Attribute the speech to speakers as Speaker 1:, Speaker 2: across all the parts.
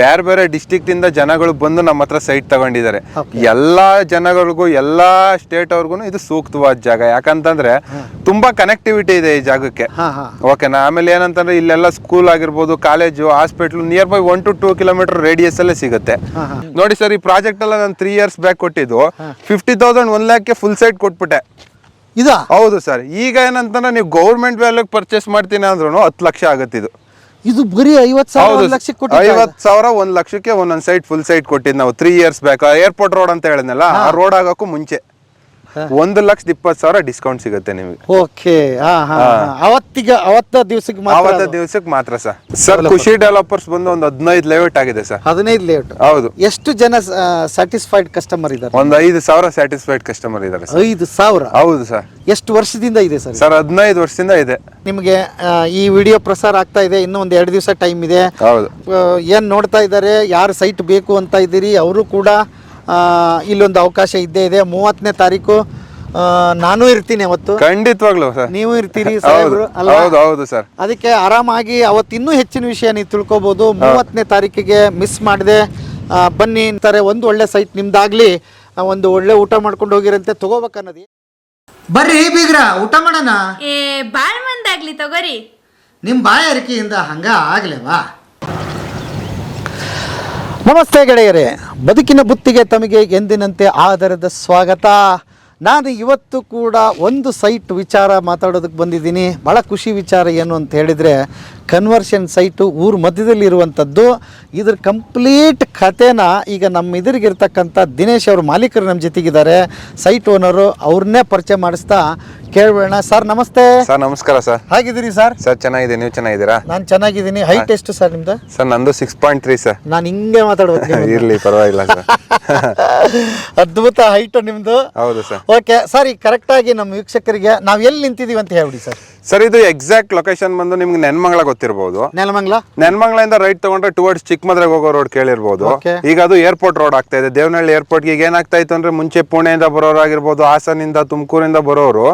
Speaker 1: ಬೇರೆ ಬೇರೆ ಡಿಸ್ಟಿಕ್ ಇಂದ ಜನಗಳು ಬಂದು ನಮ್ಮ ಹತ್ರ ಸೈಟ್ ತಗೊಂಡಿದ್ದಾರೆ. ಎಲ್ಲಾ ಜನಗಳಿಗೂ ಎಲ್ಲಾ ಸ್ಟೇಟ್ ಅವ್ರಿಗೂ ಇದು ಸೂಕ್ತವಾದ ಜಾಗ. ಯಾಕಂತಂದ್ರೆ ತುಂಬಾ ಕನೆಕ್ಟಿವಿಟಿ ಇದೆ ಈ ಜಾಗಕ್ಕೆ. ಓಕೆನಾ ಆಮೇಲೆ ಏನಂತಂದ್ರೆ ಇಲ್ಲೆಲ್ಲ ಸ್ಕೂಲ್ ಆಗಿರ್ಬೋದು college hospital nearby one to two kilometer radius ಅಲ್ಲೇ ಸಿಗುತ್ತೆ. ನೋಡಿ ಸರ್ ಈ ಪ್ರಾಜೆಕ್ಟ್ ಎಲ್ಲ ನಾನು ತ್ರೀ ಇಯರ್ಸ್ ಬ್ಯಾಕ್ ಕೊಟ್ಟಿದ್ದು. Fifty thousand one lakh full site ಕೊಟ್ಬಿಟ್ಟೆ.
Speaker 2: ಇದಾ?
Speaker 1: ಹೌದು ಸರ್ ಈಗ ಏನಂತಂದ್ರೆ ನೀವು ಗೌರ್ಮೆಂಟ್ ವ್ಯಾಲ್ಯೂಗೆ ಪರ್ಚೇಸ್ ಮಾಡ್ತೀನಿ ಅಂದ್ರೂ ಹತ್ತು ಲಕ್ಷ ಆಗುತ್ತೆ ಇದು.
Speaker 2: ಇದು ಬರೀ ಐವತ್ತು ಸಾವಿರ ಒಂದು ಲಕ್ಷಕ್ಕೆ
Speaker 1: ಐವತ್ತು ಸಾವಿರ ಒಂದ್ ಲಕ್ಷಕ್ಕೆ ಒಂದೊಂದ್ ಸೈಟ್ ಫುಲ್ ಸೈಟ್ ಕೊಟ್ಟಿದ್ ನಾವು. Three years back airport road ಅಂತ ಹೇಳಿದ್ನಲ್ಲ ಆ ರೋಡ್ ಆಗಕ್ಕೂ ಮುಂಚೆ. ಒಂದು ಲಕ್ಷದ ಇಪ್ಪತ್ತು ಸಾವಿರ ಡಿಸ್ಕೌಂಟ್ ಸಿಗುತ್ತೆ ನಿಮಗೆ.
Speaker 2: ಓಕೆ. ಅವತ್ತಿಗೆ ಅವತ್ತ ದಿವಸಕ್ಕೆ ಮಾತ್ರ
Speaker 1: ಆವತ್ತ ದಿವಸಕ್ಕೆ ಮಾತ್ರ ಸರ್. ಸರ್ ಖುಷಿ ಡೆವಲಪರ್ಸ್ ಬಂದು ಒಂದು ಹದಿನೈದು ಲೇಔಟ್ ಆಗಿದೆ ಸರ್.
Speaker 2: ಹದಿನೈದು ಲೇಔಟ್
Speaker 1: ಹೌದು.
Speaker 2: ಎಷ್ಟು ಜನ ಸ್ಯಾಟಿಸ್ಫೈಡ್ ಕಸ್ಟಮರ್ ಇದ್ದಾರೆ?
Speaker 1: ಒಂದು ಐದು ಸಾವಿರ ಸ್ಯಾಟಿಸ್ಫೈಡ್ ಕಸ್ಟಮರ್ ಇದ್ದಾರೆ
Speaker 2: ಐದು ಸಾವಿರ?
Speaker 1: ಹೌದು ಸರ್.
Speaker 2: ಎಷ್ಟು ವರ್ಷದಿಂದ ಇದೆ ಸರ್
Speaker 1: ಸರ್ ಹದಿನೈದು ವರ್ಷದಿಂದ ಇದೆ.
Speaker 2: ನಿಮಗೆ ಈ ವಿಡಿಯೋ ಪ್ರಸಾರ ಆಗ್ತಾ ಇದೆ ಇನ್ನೂ ಒಂದು ಎರಡು ದಿವಸ ಟೈಮ್ ಇದೆ.
Speaker 1: ಹೌದು.
Speaker 2: ಏನ್ ನೋಡ್ತಾ ಇದ್ದಾರೆ ಯಾರು ಸೈಟ್ ಬೇಕು ಅಂತ ಇದ್ದೀರಿ ಅವರು ಕೂಡ ಇಲ್ಲೊಂದು ಅವಕಾಶ ಇದ್ದೇ ಇದೆ. ಮೂವತ್ತನೇ ತಾರೀಕು ನಾನು ಇರ್ತೀನಿ ಅವತ್ತು.
Speaker 1: ಖಂಡಿತವಾಗ್ಲು ಸರ್.
Speaker 2: ನೀವು ಇರ್ತೀರಿ
Speaker 1: ಹೌದು
Speaker 2: ಸಾಹೇಬ್ರು ಅಲ್ವಾ
Speaker 1: ಹೌದು ಹೌದು ಸರ್.
Speaker 2: ಅದಕ್ಕೆ ಆರಾಮಾಗಿ ಅವತ್ತು ಇನ್ನೂ ಹೆಚ್ಚಿನ ವಿಷಯ ನೀವು ತಿಳ್ಕೊಬೋದು. ಮೂವತ್ತನೇ ತಾರೀಕಿಗೆ ಮಿಸ್ ಮಾಡದೆ. ಬನ್ನಿ ಅಂತಾರೆ ಒಂದು ಒಳ್ಳೆ ಸೈಟ್ ನಿಮ್ದಾಗ್ಲಿ. ಆ, ಒಂದು ಒಳ್ಳೆ ಊಟ ಮಾಡ್ಕೊಂಡು ಹೋಗಿರಂತೆ. ತಗೋಬೇಕನ್ನೋದು. ಬರ್ರಿ ಬೀಗ್ರ ಊಟ ಮಾಡೋಣ?
Speaker 3: ಏ ಬಾಳ್ ಮಂದಾಗ್ಲಿ ತಗೋರಿ.
Speaker 2: ನಿಮ್ಮ ಬಾಯಾರಿಕೆಯಿಂದ ಹಂಗ ಆಗ್ಲೇವಾ? ನಮಸ್ತೆ ಗೆಳೆಯರೇ, ಬದುಕಿನ ಬುತ್ತಿಗೆ ತಮಗೆ ಎಂದಿನಂತೆ ಆಧಾರದ ಸ್ವಾಗತ. ನಾನು ಇವತ್ತು ಕೂಡ ಒಂದು ಸೈಟ್ ವಿಚಾರ ಮಾತಾಡೋದಕ್ಕೆ ಬಂದಿದ್ದೀನಿ. ಭಾಳ ಖುಷಿ ವಿಚಾರ ಏನು ಅಂತ ಹೇಳಿದರೆ ಕನ್ವರ್ಷನ್ ಸೈಟು ಊರ ಮಧ್ಯದಲ್ಲಿ ಇರುವಂಥದ್ದು ಇದ್ರ ಕಂಪ್ಲೀಟ್ ಕಥೆನ ಈಗ ನಮ್ಮ ಇದ್ರಿಗಿರ್ತಕ್ಕಂಥ ದಿನೇಶ್ ಅವ್ರ ಮಾಲೀಕರು ನಮ್ಮ ಜೊತೆಗಿದ್ದಾರೆ. ಸೈಟ್ ಓನರು ಅವ್ರನ್ನೇ ಪರಿಚಯ ಮಾಡಿಸ್ತಾ ಕೇಳಬೇಡ ಸರ್ ನಮಸ್ತೆ.
Speaker 1: ಸರ್ ನಮಸ್ಕಾರ ಸರ್.
Speaker 2: ಹಾಗಿದ್ದೀರಿ ಸರ್?
Speaker 1: ಸರ್ ಚೆನ್ನಾಗಿದೆ ನೀವು ಚೆನ್ನಾಗಿದ್ದೀರಾ?
Speaker 2: ನಾನು ಚೆನ್ನಾಗಿದ್ದೀನಿ. ಹೈಟ್ ಎಷ್ಟು ಸರ್ ನಿಮ್ದು?
Speaker 1: ಸರ್ ನಂದು ಸಿಕ್ಸ್ ಪಾಯಿಂಟ್ ತ್ರೀ ಸರ್.
Speaker 2: ನಾನು ಹಿಂಗೆ ಮಾತಾಡ್ಬೋದು
Speaker 1: ಇರಲಿ ಪರವಾಗಿಲ್ಲ ಸರ್.
Speaker 2: ಅದ್ಭುತ ಹೈಟ್ ನಿಮ್ದು.
Speaker 1: ಹೌದು ಸರ್.
Speaker 2: ಓಕೆ ಸರ್ ಈಗ ಕರೆಕ್ಟಾಗಿ ನಮ್ಮ ವೀಕ್ಷಕರಿಗೆ ನಾವು ಎಲ್ಲಿ ನಿಂತಿದ್ದೀವಿ ಅಂತ ಹೇಳ್ಬಿಡಿ ಸರ್.
Speaker 1: ಸರ್ ಇದು ಎಕ್ಸಾಕ್ಟ್ ಲೊಕೇಶನ್ ಬಂದು ನಿಮ್ಗೆ ನೆನ್ಮಂಗ್ಲ ಗೊತ್ತಿರಬಹುದು
Speaker 2: ನೆಲಮಂಗ್ಲ?
Speaker 1: ನೆನ್ಮಂಗ್ಲಿಂದ ರೈಟ್ ತಗೊಂಡ್ರೆ ಟುವರ್ಡ್ಸ್ ಚಿಕ್ಕಮದ್ರೆಗೆ ಹೋಗೋ ರೋಡ್ ಕೇಳಿರ್ಬೋದು.
Speaker 2: Okay.
Speaker 1: ಈಗ ಅದು ಏರ್ಪೋರ್ಟ್ ರೋಡ್ ಆಗ್ತಾ ಇದೆ. ದೇವನಹಳ್ಳಿ ಏರ್ಪೋರ್ಟ್ ಈಗ ಏನಾಗ್ತಾ ಇತ್ತು ಅಂದ್ರೆ ಮುಂಚೆ ಪುಣೆಯಿಂದ ಬರೋರಾಗಿರ್ಬೋದು ಹಾಸನಿಂದ ತುಮಕೂರಿಂದ ಬರೋರು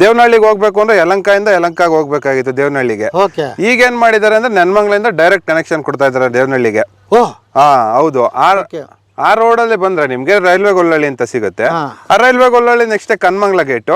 Speaker 1: ದೇವನಹಳ್ಳಿಗೆ ಹೋಗ್ಬೇಕು ಅಂದ್ರೆ ಯಲಂಕಾಯಿಂದ ಯಲಂಕಾಗ ಹೋಗ್ಬೇಕಾಗಿತ್ತು ದೇವನಹಳ್ಳಿಗೆ.
Speaker 2: ಓಕೆ
Speaker 1: ಈಗ ಏನ್ ಮಾಡಿದ್ದಾರೆ ಅಂದ್ರೆ ನೆನ್ಮಂಗ್ಲಿಂದ ಡೈರೆಕ್ಟ್ ಕನೆಕ್ಷನ್ ಕೊಡ್ತಾ ಇದ್ದಾರೆ ದೇವನಹಳ್ಳಿಗೆ.
Speaker 2: ಓ.
Speaker 1: ಹಾ ಹೌದು. ಆ
Speaker 2: Okay.
Speaker 1: ಆ ರೋಡಲ್ಲಿ ಬಂದ್ರೆ ನಿಮ್ಗೆ ರೈಲ್ವೆ ಗೊಲ್ಲಳ್ಳಿ ಅಂತ ಸಿಗುತ್ತೆ. ಆ railway Gollahalli next Kanamangala gate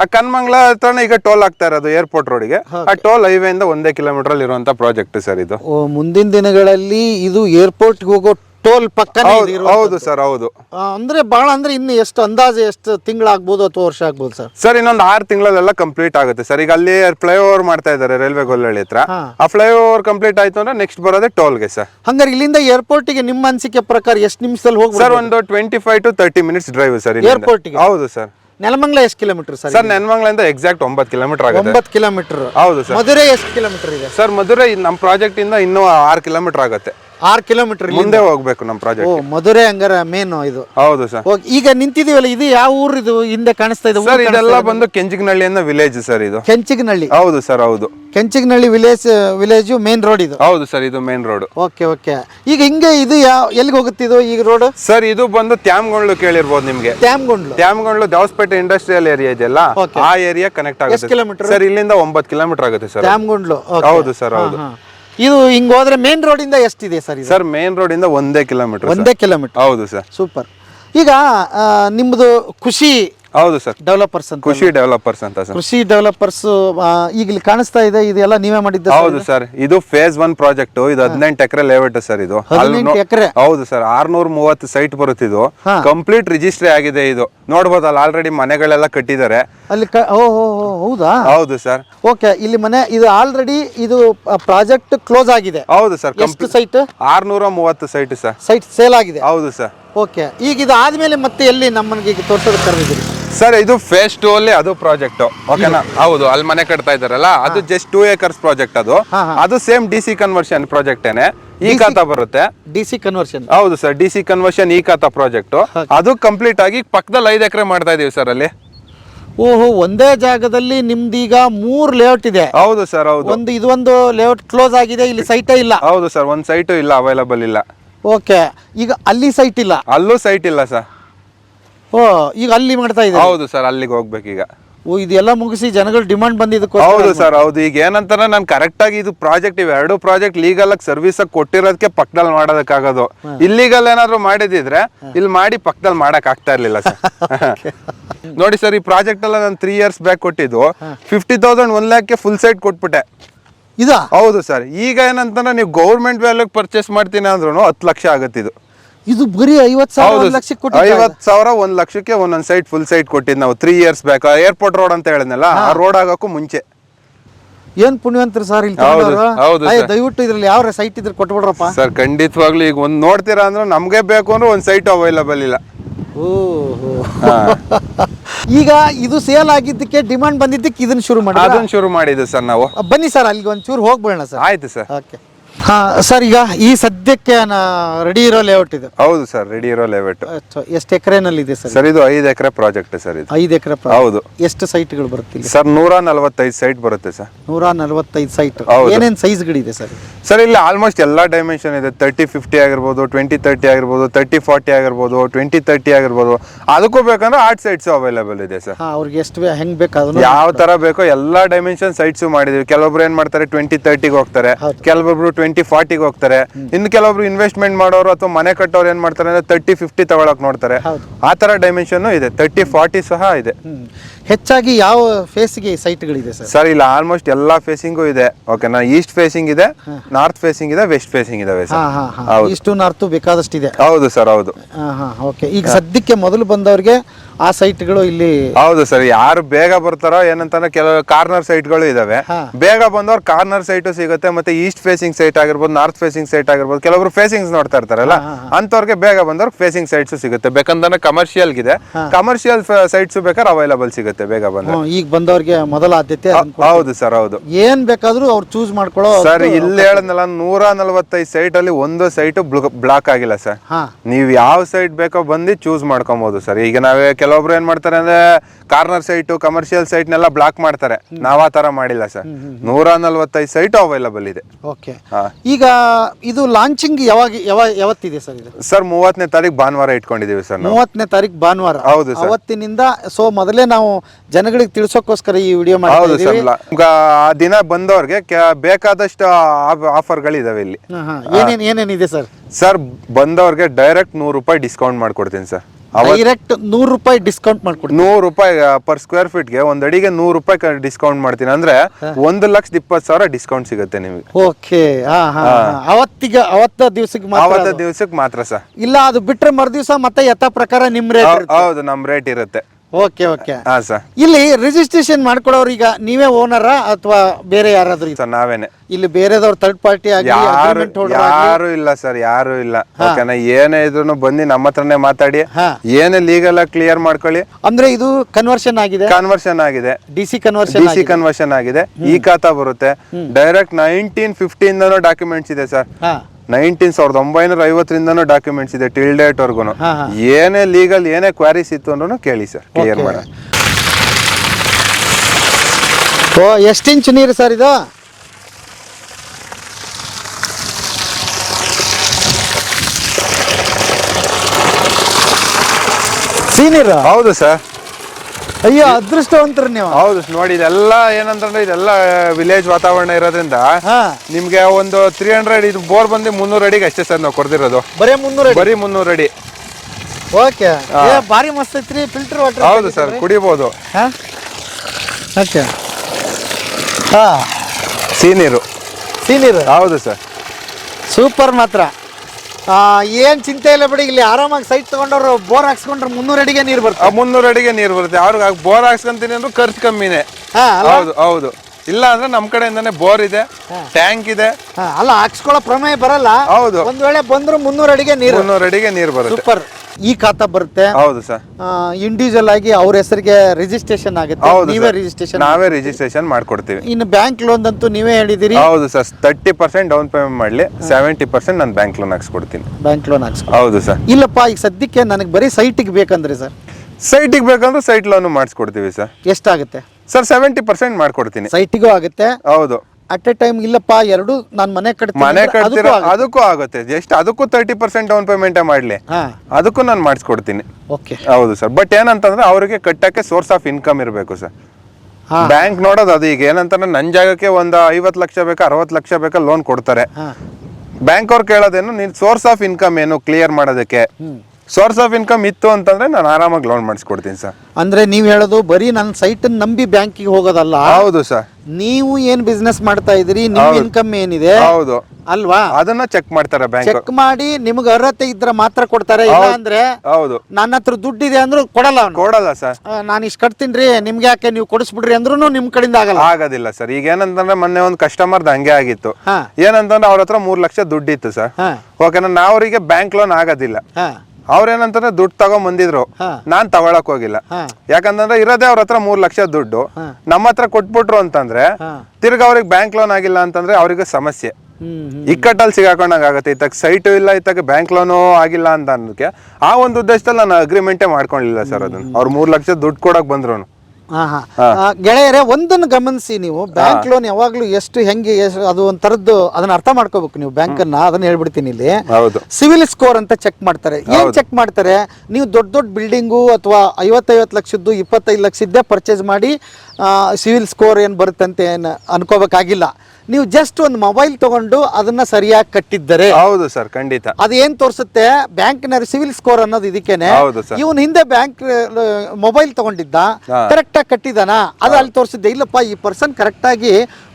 Speaker 1: ಆ ಕನ್ಮಂಗ್ಲ ಹತ್ರನೇ ಈಗ ಟೋಲ್ ಆಗ್ತಾ ಇರೋದು ಏರ್ಪೋರ್ಟ್ ರೋಡ್ಗೆ ಆ ಟೋಲ್ ಹೈವೇ ಇಂದ ಒಂದೇ ಕಿಲೋಮೀಟರ್ ಅಲ್ಲಿ ಇರುವಂತ ಪ್ರಾಜೆಕ್ಟ್ ಸರ್ ಇದು.
Speaker 2: ಮುಂದಿನ ದಿನಗಳಲ್ಲಿ ಇದು ಏರ್ಪೋರ್ಟ್ ಹೋಗೋ ಟೋಲ್ ಪಕ್ಕನೇ
Speaker 1: ಹೌದು
Speaker 2: ಇದು ಇರುವಂಥದ್ದು.
Speaker 1: ಹೌದು ಸರ್ ಹೌದು.
Speaker 2: ಆ, ಅಂದ್ರೆ ಬಹಳ ಅಂದ್ರೆ ಇನ್ನು ಎಷ್ಟು ಅಂದಾಜು ಎಷ್ಟು ತಿಂಗಳಾಗ್ಬೋದು ಅಥವಾ ವರ್ಷ ಆಗ್ಬೋದು ಸರ್?
Speaker 1: ಸರ್ ಇನ್ನೊಂದು ಆರು ತಿಂಗಳಲ್ಲೆಲ್ಲ ಕಂಪ್ಲೀಟ್ ಆಗುತ್ತೆ ಸರ್. ಈಗ ಅಲ್ಲಿ ಫ್ಲೈಓವರ್ ಮಾಡ್ತಾ ಇದ್ದಾರೆ ರೈಲ್ವೆ ಗೊಲ್ಲಳ್ಳಿ ಹತ್ರ. ಆ ಫ್ಲೈ ಓವರ್ ಕಂಪ್ಲೀಟ್ ಆಯ್ತು ಅಂದ್ರೆ ನೆಕ್ಸ್ಟ್ ಬರೋದೇ ಟೋಲ್ಗೆ ಸರ್.
Speaker 2: ಹಂಗಾರೆ ಇಲ್ಲಿಂದ ಏರ್ಪೋರ್ಟಿಗೆ ನಿಮ್ಮ ಅನಿಸಿಕೆ ಪ್ರಕಾರ ಎಷ್ಟು ನಿಮಿಷದಲ್ಲಿ
Speaker 1: ಸರ್ ಒಂದು twenty five to thirty minutes drive sir
Speaker 2: ಏರ್ಪೋರ್ಟ್ಗೆ?
Speaker 1: ಹೌದು ಸರ್.
Speaker 2: ನೆಲಮಂಗ್ಲ ಎಷ್ಟು ಕಿಲೋಮೀಟರ್ ಸರ್
Speaker 1: ಸರ್ ಇಂದ? ಎಕ್ಸಾಕ್ಟ್ ಒಂಬತ್ತು ಕಿಲೋಮೀಟರ್ ಆಗುತ್ತೆ.
Speaker 2: ಒಂಬತ್ತು ಕಿಲೋಮೀಟರ್.
Speaker 1: ಹೌದು ಸರ್.
Speaker 2: ಮಧುರೆ ಎಷ್ಟು ಕಿಲೋಮೀಟರ್ ಇದೆ?
Speaker 1: ಸರ್ ಮಧುರೆ ನಮ್ಮ ಪ್ರಾಜೆಕ್ಟ್ ಇಂದ ಇನ್ನೂ ಆರು ಕಿಲೋಮೀಟರ್ ಆಗುತ್ತೆ.
Speaker 2: ಆರು ಕಿಲೋಮೀಟರ್
Speaker 1: ಮುಂದೆ ಹೋಗ್ಬೇಕು ನಮ್ಮ
Speaker 2: ಓ
Speaker 1: ಪ್ರಾಜೆಕ್ಟ್
Speaker 2: ಮಧುರೆ ಹಂಗಾರ ಮೇನ್ ಇದು.
Speaker 1: ಹೌದು ಸರ್.
Speaker 2: ಈಗ ನಿಂತಿದೀವಲ್ಲ ಇದು ಯಾವ ಊರು ಇದು? ಹಿಂದೆ ಕಾಣಿಸ್ತಾ ಇದೆ
Speaker 1: ಸರ್ ಇದೆಲ್ಲ ಬಂದು ಕೆಂಚಿಗನಹಳ್ಳಿ ಅನ್ನೋ ವಿಲೇಜ್ ಸರ್ ಇದು.
Speaker 2: ಕೆಂಚಿಗನಹಳ್ಳಿ
Speaker 1: ಹೌದು ಸರ್ ಹೌದು.
Speaker 2: Kenchiganahalli village village main road ಇದು?
Speaker 1: ಹೌದು ಸರ್ ಇದು ಮೇನ್ ರೋಡ್
Speaker 2: ಓಕೆ ಓಕೆ. ಈಗ ಹಿಂಗೆ ಇದು ಯಾವ ಎಲ್ಲಿಗೆ ಹೋಗುತ್ತೆ ಇದು ಈಗ ರೋಡ್
Speaker 1: ಸರ್ ಇದು ಬಂದು ತ್ಯಾಮ್ಗೊಂಡ್ಲು ಕೇಳಿರ್ಬೋದು ನಿಮ್ಗೆ.
Speaker 2: ತ್ಯಾಮ್ಗೊಂಡ್ಲು.
Speaker 1: ತ್ಯಾಮ್ಗೊಂಡ್ಲು ದಾವಸ್ಪೇಟೆ ಇಂಡಸ್ಟ್ರಿಯಲ್ ಏರಿಯಾ ಇದೆಯಲ್ಲ? ಆ ಏರಿಯಾ ಕನೆಕ್ಟ್ ಆಗುತ್ತೆ.
Speaker 2: ಕಿಲೋಮೀಟರ್
Speaker 1: ಸರ್ ಇಲ್ಲಿಂದ ಒಂಬತ್ತು ಕಿಲೋಮೀಟರ್ ಆಗುತ್ತೆ ಸರ್
Speaker 2: ತ್ಯಾಮ್ಗೊಂಡ್ಲು okay.
Speaker 1: ಹೌದು ಸರ್ ಹೌದು.
Speaker 2: ಇದು ಹಿಂಗ್ ಹೋದ್ರೆ ಮೇನ್ ರೋಡಿಂದ ಎಷ್ಟಿದೆ ಸರ್ ಇದು?
Speaker 1: ಸರ್ ಮೇನ್ ರೋಡ್ ಇಂದ ಒಂದೇ ಕಿಲೋಮೀಟರ್
Speaker 2: ಒಂದೇ ಕಿಲೋಮೀಟರ್
Speaker 1: ಹೌದು ಸರ್
Speaker 2: ಸೂಪರ್ ಈಗ ನಿಮ್ಮದು ನಿಮ್ದು ಖುಷಿ
Speaker 1: ಹೌದು ಸರ್.
Speaker 2: ಡೆವಲಪರ್ಸ್ ಅಂತ
Speaker 1: ಕೃಷಿ ಡೆವಲಪರ್ಸ್ ಅಂತ ಸರ್.
Speaker 2: ಕೃಷಿ ಡೆವಲಪರ್ಸ್ ಈಗ ಇಲ್ಲಿ ಕಾಣಿಸ್ತಾ ಇದೆ ಇದೆಲ್ಲ ನೀವೇ ಮಾಡಿದ್ದ
Speaker 1: ಹೌದು ಸರ್. ಇದು ಫೇಸ್ ಒನ್ ಪ್ರಾಜೆಕ್ಟ್ ಇದು ಹದಿನೆಂಟು ಎಕರೆ ಲೇಔಟ್ ಸರ್ ಇದು.
Speaker 2: ಎಕರೆ?
Speaker 1: ಹೌದು ಸರ್. ಆರ್ನೂರ್ ಮೂವತ್ತು ಸೈಟ್ ಬರುತ್ತಿದ್ದು. ಕಂಪ್ಲೀಟ್ ರಿಜಿಸ್ಟ್ರಿ ಆಗಿದೆ ಇದು. ನೋಡ್ಬೋದಲ್ಲ ಆಲ್ರೆಡಿ ಮನೆಗಳೆಲ್ಲ ಕಟ್ಟಿದ್ದಾರೆ.
Speaker 2: ಅಲ್ಲಿ ಹೌದಾ?
Speaker 1: ಹೌದು ಸರ್.
Speaker 2: ಓಕೆ ಇಲ್ಲಿ ಮನೆ ಇದು ಆಲ್ರೆಡಿ ಇದು ಪ್ರಾಜೆಕ್ಟ್ ಕ್ಲೋಸ್ ಆಗಿದೆ.
Speaker 1: ಹೌದು ಸರ್.
Speaker 2: ಎಷ್ಟು ಸೈಟ್
Speaker 1: ಆರ್ನೂರ ಮೂವತ್ತು ಸೈಟ್ ಸರ್.
Speaker 2: ಸೈಟ್ ಸೇಲ್ ಆಗಿದೆ.
Speaker 1: ಹೌದು ಸರ್.
Speaker 2: ಓಕೆ ಈಗ ಇದು ಆದ್ಮೇಲೆ ಮತ್ತೆ ಎಲ್ಲಿ ನಮ್ಮನಿಗೆ ಈಗ ತೋರ್ಸೋದಕ್ಕೆ ಕರೆದಿದ್ದೀರಿ?
Speaker 1: ಸರ್ ಇದು ಫೇಸ್ ಟೂ ಅಲ್ಲಿ ಅದು ಪ್ರಾಜೆಕ್ಟ್ ಓಕೆನಾ ಹೌದು ಅಲ್ಲಿ ಮನೆ ಕಟ್ತಾ ಇದಾರಲ್ಲ ಅದು ಜಸ್ಟ್ ಟೂ ಏಕರ್ಸ್ ಪ್ರಾಜೆಕ್ಟ್ ಅದು. ಅದು same D C conversion project ಏನೆ? ಈ ಖಾತಾ ಬರುತ್ತೆ.
Speaker 2: ಡಿ ಸಿ ಕನ್ವರ್ಷನ್
Speaker 1: ಹೌದು ಸರ್ ಡಿ ಸಿ ಕನ್ವರ್ಷನ್ ಈ ಖಾತಾ ಪ್ರಾಜೆಕ್ಟ್ ಅದು ಕಂಪ್ಲೀಟ್ ಆಗಿ ಪಕ್ಕದಲ್ಲಿ ಐದು ಎಕರೆ ಮಾಡ್ತಾ ಇದೀವಿ ಸರ್ ಅಲ್ಲಿ.
Speaker 2: ಓಹೋ ಒಂದೇ ಜಾಗದಲ್ಲಿ ನಿಮ್ದೀಗ ಮೂರ್ ಲೇಔಟ್ ಇದೆ.
Speaker 1: ಹೌದು ಸರ್ ಹೌದು.
Speaker 2: ಒಂದು ಇದೊಂದು ಲೇಔಟ್ ಕ್ಲೋಸ್ ಆಗಿದೆ ಇಲ್ಲಿ ಸೈಟೇ ಇಲ್ಲ.
Speaker 1: ಹೌದು ಸರ್ ಒಂದ್ ಸೈಟು ಇಲ್ಲ ಅವೈಲಬಲ್ ಇಲ್ಲ.
Speaker 2: ಓಕೆ ಈಗ ಅಲ್ಲಿ ಸೈಟ್ ಇಲ್ಲ.
Speaker 1: ಅಲ್ಲೂ ಸೈಟ್ ಇಲ್ಲ ಸರ್.
Speaker 2: ಓ ಈಗ ಅಲ್ಲಿ ಮಾಡ್ತಾ ಇದೆ
Speaker 1: ಹೌದು ಸರ್ ಅಲ್ಲಿಗೆ ಹೋಗ್ಬೇಕೀಗ
Speaker 2: ಓ ಇದೆಲ್ಲ ಮುಗಿಸಿ ಜನಗಳು ಡಿಮಾಂಡ್ ಬಂದಿದ್ದಕ್ಕೂ
Speaker 1: ಹೌದು ಸರ್ ಹೌದು. ಈಗ ಏನಂತಾನೆ ನಾನು ಕರೆಕ್ಟ್ ಆಗಿ ಇದು ಪ್ರಾಜೆಕ್ಟ್ ಇವೆ ಎರಡು ಪ್ರಾಜೆಕ್ಟ್ ಲೀಗಲ್ ಆಗಿ ಸರ್ವಿಸ್ ಕೊಟ್ಟಿರೋದಕ್ಕೆ ಪಕ್ಕದಲ್ಲಿ ಮಾಡೋದಕ್ಕಾಗೋದು. ಇಲ್ಲಿಗಲ್ ಏನಾದ್ರು ಮಾಡಿದಿದ್ರೆ ಇಲ್ಲಿ ಮಾಡಿ ಪಕ್ಕದಲ್ಲಿ ಮಾಡಕ್ ಆಗ್ತಾ ಇರ್ಲಿಲ್ಲ ಸರ್. ನೋಡಿ ಸರ್ ಈ ಪ್ರಾಜೆಕ್ಟ್ ಎಲ್ಲ ನಾನು ತ್ರೀ ಇಯರ್ಸ್ ಬ್ಯಾಕ್ ಕೊಟ್ಟಿದ್ದು. Fifty thousand one lakh full site ಕೊಟ್ಬಿಟ್ಟೆ.
Speaker 2: ಇದಾ?
Speaker 1: ಹೌದು ಸರ್. ಈಗ ಏನಂತಂದ್ರೆ ನೀವು ಗೌರ್ಮೆಂಟ್ ವ್ಯಾಲ್ಯೂಗೆ ಪರ್ಚೇಸ್ ಮಾಡ್ತೀನಿ ಅಂದ್ರೂ ಹತ್ತು ಲಕ್ಷ ಆಗುತ್ತೆ ಇದು
Speaker 2: ಇದು ಬರೀ ಐವತ್ ಸಾವಿರ ಲಕ್ಷಕ್ಕೆ ಕೊಟ್ಟು
Speaker 1: ಐವತ್ ಸಾವಿರ ಒಂದ್ ಲಕ್ಷಕ್ಕೆ ಒಂದೊಂದ್ ಸೈಟ್ ಫುಲ್ ಸೈಟ್ ಕೊಟ್ಟಿದ್ ನಾವು. Three years back airport road ಅಂತ ಹೇಳಿದ್ನಲ್ಲ ಆ ರೋಡ್ ಆಗಕ್ಕೂ ಮುಂಚೆ.
Speaker 2: ಏನ್ ಪುಣ್ಯವಂತರ ಸರ್ ಇಲ್ಲಿ
Speaker 1: ಹೌದು,
Speaker 2: ತಗೊಂಡವ್ರು?
Speaker 1: ಹೌದು
Speaker 2: ಅಯ್ಯ,
Speaker 1: ಸರ್.
Speaker 2: ದಯವಿಟ್ಟು ಇದ್ರಲ್ಲಿ ಯಾವ ಸೈಟ್ ಇದ್ರೆ ಕೊಟ್ಬಿಡ್ರಪ್ಪ.
Speaker 1: ಸರ್ ಖಂಡಿತವಾಗ್ಲೂ ಈಗ ಒಂದ್ ನೋಡ್ತೀರಾ ಅಂದ್ರೆ ನಮ್ಗೆ ಬೇಕು ಅಂದ್ರೆ ಒಂದ್ ಸೈಟ್ ಅವೈಲಬಲ್ ಇಲ್ಲ.
Speaker 2: ಓಹೋ.
Speaker 1: ಹಾ.
Speaker 2: ಈಗ ಇದು ಸೇಲ್ ಆಗಿದ್ದಕ್ಕೆ ಡಿಮಾಂಡ್ ಬಂದಿದ್ದಕ್ಕೆ ಇದನ್ನ ಶುರು ಮಾಡಿ
Speaker 1: ಅದನ್ನ ಶುರು ಮಾಡಿದ್ದು ಸರ್ ನಾವು.
Speaker 2: ಬನ್ನಿ ಸರ್ ಅಲ್ಲಿಗೆ ಒಂಚೂರು ಹೋಗ್ಬಿಡೋಣ ಸರ್
Speaker 1: ಆಯ್ತು ಸರ್
Speaker 2: ಓಕೆ ಸರ್ ಈಗ ಈ ಸದ್ಯಕ್ಕೆ ರೆಡಿ ಇರೋ ಲೇಔಟ್ ಇದು?
Speaker 1: ಹೌದು ಸರ್ ರೆಡಿ ಇರೋ ಲೇಔಟ್
Speaker 2: ಎಷ್ಟು ಎಕರೆನಲ್ಲಿ ಇದೆ ಸರ್
Speaker 1: ಸರ್ ಇದು ಐದು ಎಕರೆ ಪ್ರಾಜೆಕ್ಟ್ ಸರ್ ಇದು.
Speaker 2: ಐದು ಎಕರೆ
Speaker 1: ಹೌದು.
Speaker 2: ಎಷ್ಟು ಸೈಟ್ಗಳು ಬರುತ್ತೆ ಇಲ್ಲಿ?
Speaker 1: ಸರ್ ನೂರ ನಲವತ್ತೈದು ಸೈಟ್ ಬರುತ್ತೆ ಸರ್.
Speaker 2: ನೂರ ನಲವತ್ತೈದು ಸೈಟ್. ಏನೇನು ಸೈಜ್ಗಳಿದೆ ಸರ್?
Speaker 1: ಸರ್ ಇಲ್ಲಿ ಆಲ್ಮೋಸ್ಟ್ ಎಲ್ಲ ಡೈಮೆನ್ಷನ್ ಇದೆ. ತರ್ಟಿ ಫಿಫ್ಟಿ ಆಗಿರ್ಬೋದು ಟ್ವೆಂಟಿ ತರ್ಟಿ ಆಗಿರ್ಬೋದು ತರ್ಟಿ ಫಾರ್ಟಿ ಆಗಿರ್ಬೋದು ಟ್ವೆಂಟಿ ತರ್ಟಿ ಆಗಿರ್ಬೋದು. ಅದಕ್ಕೂ ಬೇಕಂದ್ರೆ ಆರ್ಟ್ ಸೈಟ್ಸ್ ಅವೈಲೇಬಲ್ ಇದೆ ಸರ್.
Speaker 2: ಅವ್ರಿಗೆ ಎಷ್ಟು ಹೆಂಗ್ ಬೇಕು
Speaker 1: ಯಾವ ತರ ಬೇಕೋ ಎಲ್ಲಾ ಡೈಮೆನ್ಷನ್ ಸೈಟ್ಸ್ ಮಾಡಿದೀವಿ. ಕೆಲವೊಬ್ರು ಏನ್ ಮಾಡ್ತಾರೆ ಟ್ವೆಂಟಿ ತರ್ಟಿಗೆ ಹೋಗ್ತಾರೆ. ಕೆಲವೊಬ್ರು ಟ್ವೆಂಟಿ ಫಾರ್ಟಿಗೆ ಹೋಗ್ತಾರೆ. ಇನ್ನು ಕೆಲವೊಬ್ರು ಇನ್ವೆಸ್ಟ್ಮೆಂಟ್ ಮಾಡೋರು ಅಥವಾ ಮನೆ ಕಟ್ಟೋರು ಏನ್ ಮಾಡ್ತಾರೆ ಅಂದ್ರೆ ತರ್ಟಿ ಫಿಫ್ಟಿ ತಗೊಳಕ್ ನೋಡ್ತಾರೆ. ಆ ತರ ಡೈಮೆನ್ಷನ್ ಇದೆ. ತರ್ಟಿ ಫಾರ್ಟಿ ಸಹ ಇದೆ.
Speaker 2: ಹೆಚ್ಚಾಗಿ ಯಾವ ಫೇಸ್ಗೆ ಸೈಟ್ಗಳಿದೆ ಸರ್?
Speaker 1: ಸರ್ ಇಲ್ಲ ಆಲ್ಮೋಸ್ಟ್ ಎಲ್ಲಾ ಫೇಸಿಂಗು ಇದೆ. ಓಕೆನಾ ಈಸ್ಟ್ ಫೇಸಿಂಗ್ ಇದೆ ನಾರ್ತ್ ಫೇಸಿಂಗ್ ಇದೆ ವೆಸ್ಟ್ ಫೇಸಿಂಗ್ ಇದೆ
Speaker 2: ಈಸ್ಟ್
Speaker 1: ನಾರ್ತ್
Speaker 2: ಬೇಕಾದಷ್ಟು ಇದೆ
Speaker 1: ಹೌದು.
Speaker 2: ಬೇಕಾದಷ್ಟಿದೆ.
Speaker 1: ಸರ್ ಹೌದು.
Speaker 2: ಓಕೆ ಈಗ ಸದ್ಯಕ್ಕೆ ಮೊದಲು ಬಂದವ್ರಿಗೆ ಆ ಸೈಟ್ಗಳು ಇಲ್ಲಿ
Speaker 1: ಹೌದು ಸರ್ ಯಾರು ಬೇಗ ಬರ್ತಾರೋ ಏನಂತಂದ್ರೆ ಕೆಲವು ಕಾರ್ನರ್ ಸೈಟ್ಗಳು ಇದಾವೆ. ಬೇಗ ಬಂದವ್ರು ಕಾರ್ನರ್ ಸೈಟು ಸಿಗುತ್ತೆ ಮತ್ತೆ ಈಸ್ಟ್ ಫೇಸಿಂಗ್ ಸೈಟ್ ಆಗಿರ್ಬೋದು ನಾರ್ತ್ ಫೇಸಿಂಗ್ ಸೈಟ್ ಆಗಿರ್ಬೋದು ಕೆಲವರು ಫೇಸಿಂಗ್ಸ್ ನೋಡ್ತಾ ಇರ್ತಾರಲ್ಲ ಅಂತವ್ರಿಗೆ ಬೇಗ ಬಂದವ್ರು ಫೇಸಿಂಗ್ ಸೈಟ್ಸ್ ಸಿಗುತ್ತೆ. ಬೇಕಂದ್ರೆ ಕಮರ್ಷಿಯಲ್ ಇದೆ ಕಮರ್ಷಿಯಲ್ ಸೈಟ್ಸ್ ಬೇಕಾದ್ರೆ ಅವೈಲಬಲ್ ಸಿಗುತ್ತೆ ಬೇಗ ಬಂದ್ರೆ.
Speaker 2: ಈಗ ಬಂದವ್ರಿಗೆ ಮೊದಲ ಆದ್ಯತೆ
Speaker 1: ಹೌದು ಸರ್ ಹೌದು.
Speaker 2: ಏನ್ ಬೇಕಾದ್ರೂ ಅವ್ರು ಚೂಸ್ ಮಾಡ್ಕೊಳ್ಳೋ
Speaker 1: ಸರ್ ಇಲ್ಲಿ ಹೇಳದ್ನಲ್ಲ ನೂರ ನಲ್ವತ್ತೈದು ಸೈಟ್ ಅಲ್ಲಿ ಒಂದು ಸೈಟ್ ಬ್ಲಾಕ್ ಆಗಿಲ್ಲ ಸರ್. ನೀವು ಯಾವ ಸೈಟ್ ಬೇಕೋ ಬಂದು ಚೂಸ್ ಮಾಡ್ಕೊಬಹುದು ಸರ್. ಈಗ ನಾವೇ ಕೆಲವೊಬ್ರು ಏನ್ ಮಾಡ್ತಾರೆ ಅಂದ್ರೆ ಕಾರ್ನರ್ ಸೈಟ್ ಕಮರ್ಷಿಯಲ್ ಸೈಟ್ ನೆಲ್ಲ ಬ್ಲಾಕ್ ಮಾಡ್ತಾರೆ ನಾವ್ ಆ ತರ ಮಾಡಿಲ್ಲ ಸರ್. ನೂರ ನಲ್ವತ್ತೈದು ಸೈಟ್ ಅವೈಲಬಲ್ ಇದೆ.
Speaker 2: ಓಕೆ ಈಗ ಇದು ಲಾಂಚಿಂಗ್ ಯಾವಾಗ ಯಾವ ಯಾವತ್ತಿದೆ ಸರ್ ಇದು?
Speaker 1: ಸರ್ ಮೂವತ್ತನೇ ತಾರೀಕು ಭಾನುವಾರ ಇಟ್ಕೊಂಡಿದೀವಿ ಸರ್ ನಾವು.
Speaker 2: ಮೂವತ್ತನೇ ತಾರೀಕು ಭಾನುವಾರ.
Speaker 1: ಹೌದು ಸರ್.
Speaker 2: ಅವತ್ತಿನಿಂದ ಸೊ ಮೊದಲೇ ನಾವು ಜನಗಳಿಗೆ ತಿಳಿಸೋಕ್ಕೋಸ್ಕರ ಈ ವಿಡಿಯೋ
Speaker 1: ಹೌದು ಸರ್ ಈಗ ಆ ದಿನ ಬಂದವ್ರಿಗೆ ಕೆ- ಬೇಕಾದಷ್ಟು ಆಫರ್ಗಳಿದಾವೆ ಇಲ್ಲಿ.
Speaker 2: ಏನೇನ್ ಏನೇನಿದೆ ಸರ್?
Speaker 1: ಸರ್ ಬಂದವ್ರಿಗೆ ಡೈರೆಕ್ಟ್ ನೂರು ರೂಪಾಯಿ ಡಿಸ್ಕೌಂಟ್ ಮಾಡ್ಕೊಡ್ತೀನಿ ಸರ್.
Speaker 2: ಡೈರೆಕ್ಟ್ ನೂರು ರೂಪಾಯಿ ಡಿಸ್ಕೌಂಟ್ ಮಾಡ್ಕೊಡ್ತೀನಿ
Speaker 1: ನೂರು ರೂಪಾಯಿ ಪರ್ ಸ್ಕ್ವೇರ್ ಫೀಟ್ಗೆ ಒಂದ್ ಅಡಿಗೆ ನೂರು ರೂಪಾಯಿ ಡಿಸ್ಕೌಂಟ್ ಮಾಡ್ತೀನಿ. ಅಂದ್ರೆ ಒಂದು ಲಕ್ಷದ ಇಪ್ಪತ್ತು ಸಾವಿರ ಡಿಸ್ಕೌಂಟ್ ಸಿಗುತ್ತೆ ನಿಮಗೆ.
Speaker 2: ಓಕೆ. ಅವತ್ತಿಗೆ ಅವತ್ತ ದಿವಸಕ್ಕೆ ಮಾತ್ರ
Speaker 1: ಆವತ್ತ
Speaker 2: ಅದು.
Speaker 1: ದಿವಸಕ್ಕೆ ಮಾತ್ರ ಸರ್.
Speaker 2: ಇಲ್ಲ ಅದು ಬಿಟ್ರೆ ಮರುದಿವಸ ಮತ್ತೆ ಯಥಾ ಪ್ರಕಾರ ನಿಮ್ ರೇಟ್
Speaker 1: ಹೌದು ನಮ್ ರೇಟ್ ಇರುತ್ತೆ.
Speaker 2: ಓಕೆ ಓಕೆ
Speaker 1: ಹಾ ಸರ್
Speaker 2: ಇಲ್ಲಿ ರಿಜಿಸ್ಟ್ರೇಷನ್ ಮಾಡ್ಕೊಡೋರು ಈಗ ನೀವೇ ಓನರ ಅಥವಾ ಬೇರೆ ಯಾರಾದ್ರೂ?
Speaker 1: ಸರ್ ನಾವೇನೆ.
Speaker 2: ಇಲ್ಲಿ ಬೇರೆದವ್ರು ಥರ್ಡ್ ಪಾರ್ಟಿ ಆಗಿ
Speaker 1: ಯಾರು
Speaker 2: agreement holder ಆಗಿ
Speaker 1: ಯಾರು ಇಲ್ಲ ಸರ್ ಯಾರು ಇಲ್ಲ. ಓಕೆನಾ ಏನೇ ಇದ್ರು ಬಂದು ನಮ್ಮ ಹತ್ರನೇ ಮಾತಾಡಿ.
Speaker 2: ಹಾ.
Speaker 1: ಏನೇ ಲೀಗಲ್ ಆಗಿ ಕ್ಲಿಯರ್ ಮಾಡ್ಕೊಳ್ಳಿ.
Speaker 2: ಅಂದ್ರೆ ಇದು ಕನ್ವರ್ಷನ್ ಆಗಿದೆ?
Speaker 1: ಕನ್ವರ್ಷನ್ ಆಗಿದೆ.
Speaker 2: D C conversion
Speaker 1: D C conversion ಆಗಿದೆ. ಈ ಖಾತಾ ಬರುತ್ತೆ. ಡೈರೆಕ್ಟ್ ನೈನ್ಟೀನ್ ಫಿಫ್ಟೀನ್ ಡಾಕ್ಯುಮೆಂಟ್ಸ್ ಇದೆ ಸರ್
Speaker 2: ಹಾ.
Speaker 1: ನೈನ್ಟೀನ್ ಸಾವಿರದ ಒಂಬೈನೂರ ಐವತ್ತರಿಂದನೂ ಡಾಕ್ಯುಮೆಂಟ್ಸ್ ಇದೆ ಟಿಲ್ ಡೇಟ್ ವರ್ಗು
Speaker 2: ಹಾ, ಹಾ.
Speaker 1: ಏನೇ ಲೀಗಲ್ ಏನೇ ಕ್ವಾರೀಸ್ ಇತ್ತು ಅಂದ್ರೂ ಕೇಳಿ ಸರ್ ಕ್ಲಿಯರ್ ಮಾಡ.
Speaker 2: ಓ ಎಷ್ಟು ಇಂಚು ನೀರು ಸರ್ ಇದು? ಸೀನಿಯರ್
Speaker 1: ಹೌದು ಸರ್.
Speaker 2: ಅಯ್ಯೋ ಅದೃಷ್ಟವಂತರ ನೀವು.
Speaker 1: ಹೌದು ನೋಡಿ ಇದೆಲ್ಲ ಏನಂತಂದ್ರೆ ಇದೆಲ್ಲ ವಿಲೇಜ್ ವಾತಾವರಣ ಇರೋದ್ರಿಂದ ನಿಮ್ಗೆ ಒಂದು ತ್ರೀ ಹಂಡ್ರೆಡ್ ಇದು ಬೋರ್ ಬಂದು ಮುನ್ನೂರು ಅಡಿಗೆ ಅಷ್ಟೇ ಸರ್ ನಾವು ಕೊಡ್ತಿರೋದು.
Speaker 2: ಬರೀ ಮುನ್ನೂರ
Speaker 1: ಬರೀ ಮುನ್ನೂರು ಅಡಿ.
Speaker 2: ಓಕೆ ಭಾರಿ ಮಸ್ತ್ ಐತ್ರಿ ಫಿಲ್ಟರ್ ವಾಟರ್
Speaker 1: ಹೌದು ಸರ್ ಕುಡಿಬಹುದು
Speaker 2: ಹಾ? ಓಕೆ ಹಾ.
Speaker 1: ಸೀನೀರು
Speaker 2: ಸೀನೀರು
Speaker 1: ಹೌದು ಸರ್.
Speaker 2: ಸೂಪರ್ ಮಾತ್ರ. ಏನ್ ಚಿಂತೆ ಇಲ್ಲ ಬಿಡಿ ಇಲ್ಲಿ ಆರಾಮಾಗಿ ಸೈಟ್ ತಗೊಂಡವ್ರು ಬೋರ್ ಹಾಕ್ಸ್ಕೊಂಡ್ರೆ ಮುನ್ನೂರ ಅಡಿಗೆ ನೀರು ಬರುತ್ತೆ.
Speaker 1: ಮುನ್ನೂರು ಅಡಿಗೆ ನೀರು ಬರುತ್ತೆ. ಅವ್ರಿಗೆ ಬೋರ್ ಹಾಕ್ಸ್ಕೊಂತೀನಿ ಅಂದ್ರೆ ಖರ್ಚು ಕಮ್ಮಿನೇ. ಹೌದು ಹೌದು. ಇಲ್ಲ ಅಂದ್ರೆ ನಮ್ ಕಡೆಯಿಂದಾನೆ ಬೋರ್ ಇದೆ ಟ್ಯಾಂಕ್ ಇದೆ.
Speaker 2: ಅಲ್ಲ ಹಾಕ್ಸ್ಕೊಳ್ಳೋ ಪ್ರಮೇಯ ಬರಲ್ಲ.
Speaker 1: ಹೌದು.
Speaker 2: ಒಂದ್ ವೇಳೆ ಬಂದ್ರು ಮುನ್ನೂರ ಅಡಿಗೆ ನೀರು.
Speaker 1: ಮುನ್ನೂರ ಅಡಿಗೆ ನೀರು ಬರುತ್ತೆ.
Speaker 2: ಸೂಪರ್ ಈ ಖಾತಾ ಬರುತ್ತೆ.
Speaker 1: ಹೌದು ಸರ್.
Speaker 2: ಇಂಡಿವಿಜುವಲ್ ಆಗಿ ಅವ್ರ ಹೆಸರಿಗೆ ರಿಜಿಸ್ಟ್ರೇಷನ್ ಆಗುತ್ತೆ.
Speaker 1: ಹೌದು
Speaker 2: ನೀವೇ. ರಿಜಿಸ್ಟ್ರೇಷನ್
Speaker 1: ನಾವೇ ರಿಜಿಸ್ಟ್ರೇಷನ್ ಮಾಡ್ಕೊಡ್ತೀವಿ.
Speaker 2: ಇನ್ನು ಬ್ಯಾಂಕ್ ಲೋನ್ ಅಂತೂ ನೀವೇ ಹೇಳಿದಿರಿ
Speaker 1: ಹೌದು sir. Thirty percent down payment ಮಾಡ್ಲಿ ಸೆವೆಂಟಿ ಪರ್ಸೆಂಟ್ ನಾನು ಬ್ಯಾಂಕ್ ಲೋನ್ ಹಾಕ್ಸ್ಕೊಡ್ತೀನಿ.
Speaker 2: ಬ್ಯಾಂಕ್ ಲೋನ್ ಹಾಕ್ಸ್ಕೊ
Speaker 1: ಹೌದು ಸರ್.
Speaker 2: ಇಲ್ಲಪ್ಪ ಈಗ ಸದ್ಯಕ್ಕೆ ನನಗೆ ಬರೀ ಸೈಟಿಗೆ ಬೇಕಂದ್ರೆ ಸರ್.
Speaker 1: ಸೈಟಿಗೆ ಬೇಕಂದ್ರೆ ಸೈಟ್ ಲೋನ್ ಮಾಡಿಸ್ಕೊಡ್ತೀವಿ ಸರ್.
Speaker 2: ಎಷ್ಟಾಗುತ್ತೆ?
Speaker 1: ಸರ್ ಸೆವೆಂಟಿ ಪರ್ಸೆಂಟ್ ಮಾಡ್ಕೊಡ್ತೀನಿ.
Speaker 2: ಸೈಟಿಗೂ ಆಗುತ್ತೆ.
Speaker 1: ಹೌದು.
Speaker 2: ಅಟ್ ಎ ಟೈಮ್ ಇಲ್ಲಪ್ಪ ಎರಡು ನಾನು ಮನೆ ಕಟ್ತೀನಿ
Speaker 1: ಮನೆ
Speaker 2: ಅಂದ್ರೆ ಅದಕ್ಕೂ
Speaker 1: ಕಟ್ತಿರೋ
Speaker 2: ಆಗುತ್ತೆ.
Speaker 1: ಅದಕ್ಕೂ ಆಗುತ್ತೆ. ಜಸ್ಟ್ ಅದಕ್ಕೂ ತರ್ಟಿ ಪರ್ಸೆಂಟ್ ಡೌನ್ ಪೇಮೆಂಟ್ ಮಾಡಲಿ.
Speaker 2: ಹಾ.
Speaker 1: ಅದಕ್ಕೂ ನಾನು ಮಾಡಿಸ್ಕೊಡ್ತೀನಿ.
Speaker 2: ಓಕೆ
Speaker 1: ಹೌದು ಸರ್ ಬಟ್ ಏನಂತಂದ್ರೆ ಅವರಿಗೆ ಕಟ್ಟಕ್ಕೆ ಸೋರ್ಸ್ ಆಫ್ ಇನ್ಕಮ್ ಇರಬೇಕು ಸರ್ ಬ್ಯಾಂಕ್ ನೋಡೋದು ಅದು ಈಗ. ಏನಂತಂದ್ರೆ ನನ್ನ ಜಾಗಕ್ಕೆ ಒಂದು ಐವತ್ತು ಲಕ್ಷ ಬೇಕಾ ಅರವತ್ತು ಲಕ್ಷ ಬೇಕಾ ಲೋನ್ ಕೊಡ್ತಾರೆ.
Speaker 2: ಹಾ.
Speaker 1: ಬ್ಯಾಂಕ್ ಅವ್ರು ಕೇಳೋದೇನು ನೀನ್ ಸೋರ್ಸ್ ಆಫ್ ಇನ್ಕಮ್ ಏನು ಕ್ಲಿಯರ್ ಮಾಡೋದಕ್ಕೆ ಸೋರ್ಸ್ ಆಫ್ ಇನ್ಕಮ್ ಇತ್ತು ಅಂತಂದ್ರೆ ನಾನು ಆರಾಮಾಗಿ ಲೋನ್ ಮಾಡಿಸ್ಕೊಡ್ತೀನಿ ಸರ್
Speaker 2: ಅಂದ್ರೆ ನೀವು ಹೇಳೋದು ಬರೀ ನನ್ನ ಸೈಟ್ ನಂಬಿ ಬ್ಯಾಂಕಿಗೆ ಹೋಗೋದಲ್ಲ?
Speaker 1: ಹೌದು ಸರ್
Speaker 2: ನೀವು ಏನ್ ಬಿಸ್ನೆಸ್ ಮಾಡ್ತಾ ಇದ್ರಿ ನಿಮ್ ಇನ್ಕಮ್ ಏನಿದೆ?
Speaker 1: ಹೌದು.
Speaker 2: ಅಲ್ವಾ?
Speaker 1: ಅದನ್ನ ಚೆಕ್ ಮಾಡ್ತಾರೆ ಬ್ಯಾಂಕ್
Speaker 2: ಚೆಕ್ ಮಾಡಿ ನಿಮ್ಗೆ ಅರ್ಹತೆ ಇದ್ರೆ ಮಾತ್ರ ಕೊಡ್ತಾರೆ ಇಲ್ಲ ಅಂದ್ರೆ
Speaker 1: ಹೌದು.
Speaker 2: ನನ್ನ ಹತ್ರ ದುಡ್ಡಿದೆ ಅಂದ್ರೆ ಕೊಡಲ್ಲ ಅವನು.
Speaker 1: ಕೊಡಲ್ಲ ಸರ್
Speaker 2: ನಾನು ಇಷ್ಟು ಕಟ್ತೀನಿ ನಿಮ್ಗೆ ಯಾಕೆ ನೀವು ಕೊಡಿಸ್ಬಿಡ್ರಿ ಅಂದ್ರೂ ನಿಮ್ ಕಡೆಯಿಂದ ಆಗಲ್ಲ.
Speaker 1: ಆಗೋದಿಲ್ಲ ಸರ್ ಈಗ ಏನಂತಂದ್ರೆ ಮೊನ್ನೆ ಒಂದು ಕಸ್ಟಮರ್ದು ಹಂಗೆ ಆಗಿತ್ತು.
Speaker 2: ಹಾ.
Speaker 1: ಏನಂತಂದ್ರೆ ಅವ್ರ ಹತ್ರ ಮೂರ್ ಲಕ್ಷ ದುಡ್ಡಿತ್ತು ಸರ್
Speaker 2: ಹಾ.
Speaker 1: ಓಕೆನಾ ನಾವು ಅವರಿಗೆ ಬ್ಯಾಂಕ್ ಲೋನ್ ಆಗೋದಿಲ್ಲ.
Speaker 2: ಹಾ.
Speaker 1: ಅವ್ರೇನಂತಂದ್ರೆ ದುಡ್ಡು ತಗೊಂಡ್ ಬಂದಿದ್ರು. ನಾನ್ ತಗೊಳಕ್ ಹೋಗಿಲ್ಲ.
Speaker 2: ಯಾಕಂದ್ರೆ
Speaker 1: ಯಾಕಂತಂದ್ರೆ ಇರೋದೇ ಅವ್ರ ಹತ್ರ ಮೂರ್ ಲಕ್ಷ ದುಡ್ಡು. ನಮ್ಮ ಹತ್ರ ಕೊಟ್ಬಿಟ್ರು ಅಂತಂದ್ರೆ. ತಿರ್ಗ ಅವ್ರಿಗೆ ಬ್ಯಾಂಕ್ ಲೋನ್ ಆಗಿಲ್ಲ ಅಂತಂದ್ರೆ ಅವ್ರಿಗೆ ಸಮಸ್ಯೆ. ಇಕ್ಕಟ್ಟಲ್ಲಿ ಸಿಗಾಕೊಂಡಂಗ ಆಗುತ್ತೆ. ಇತ್ತಾಗ ಸೈಟು ಇಲ್ಲ ಇತ್ತಾಗ ಬ್ಯಾಂಕ್ ಲೋನು ಆಗಿಲ್ಲ ಅಂತ ಅನ್ನೋಕೆ ಆ ಒಂದು ಉದ್ದೇಶದಲ್ಲಿ ನಾನು ಅಗ್ರಿಮೆಂಟೇ ಮಾಡ್ಕೊಂಡಿಲ್ಲ ಸರ್ ಅದನ್ನ. ಅವ್ರು ಮೂರ್ ಲಕ್ಷ ದುಡ್ಡು ಕೊಡಕ್ ಬಂದ್ರು
Speaker 2: ಗೆಳೆಯರೇ ಒಂದನ್ನು ಗಮನಿಸಿ ನೀವು ಬ್ಯಾಂಕ್ ಲೋನ್ ಯಾವಾಗ್ಲೂ ಎಷ್ಟು ಹೆಂಗೆ ಅದು ಒಂಥರದ್ದು ಅದನ್ನ ಅರ್ಥ ಮಾಡ್ಕೋಬೇಕು ನೀವು ಬ್ಯಾಂಕ್ ಅನ್ನ ಅದನ್ನ ಹೇಳ್ಬಿಡ್ತೀನಿ ಇಲ್ಲಿ. ಸಿವಿಲ್ ಸ್ಕೋರ್ ಅಂತ ಚೆಕ್ ಮಾಡ್ತಾರೆ. ಏನ್ ಚೆಕ್ ಮಾಡ್ತಾರೆ? ನೀವು ದೊಡ್ಡ ದೊಡ್ಡ ಬಿಲ್ಡಿಂಗು ಅಥವಾ ಐವತ್ತೈವತ್ತು ಲಕ್ಷದ್ದು ಇಪ್ಪತ್ತೈದು ಲಕ್ಷದ್ದೇ ಪರ್ಚೇಸ್ ಮಾಡಿ ಸಿವಿಲ್ ಸ್ಕೋರ್ ಏನು ಬರುತ್ತಂತೆ ಏನ್ ಅನ್ಕೋಬೇಕಾಗಿಲ್ಲ. ನೀವು ಜಸ್ಟ್ ಒಂದು ಮೊಬೈಲ್ ತಗೊಂಡು ಅದನ್ನ ಸರಿಯಾಗಿ ಕಟ್ಟಿದ್ದರೆ
Speaker 1: ಹೌದು ಸರ್ ಖಂಡಿತ.
Speaker 2: ಅದು ಏನ್ ತೋರಿಸುತ್ತೆ? ಬ್ಯಾಂಕ್ನ ಸಿವಿಲ್ ಸ್ಕೋರ್ ಅನ್ನೋದು ಇದಕ್ಕೆ
Speaker 1: ಹೌದು ಸರ್.
Speaker 2: ಇವನ್ ಹಿಂದೆ ಬ್ಯಾಂಕ್ ಮೊಬೈಲ್ ತಗೊಂಡಿದ್ದ. ಕರೆಕ್ಟ್ ಆಗಿ ಕಟ್ಟಿದಾನ? ಅದು ಅಲ್ಲಿ ತೋರಿಸಿದ್ದೆ ಇಲ್ಲಪ್ಪ ಈ ಪರ್ಸನ್ ಕರೆಕ್ಟ್ ಆಗಿ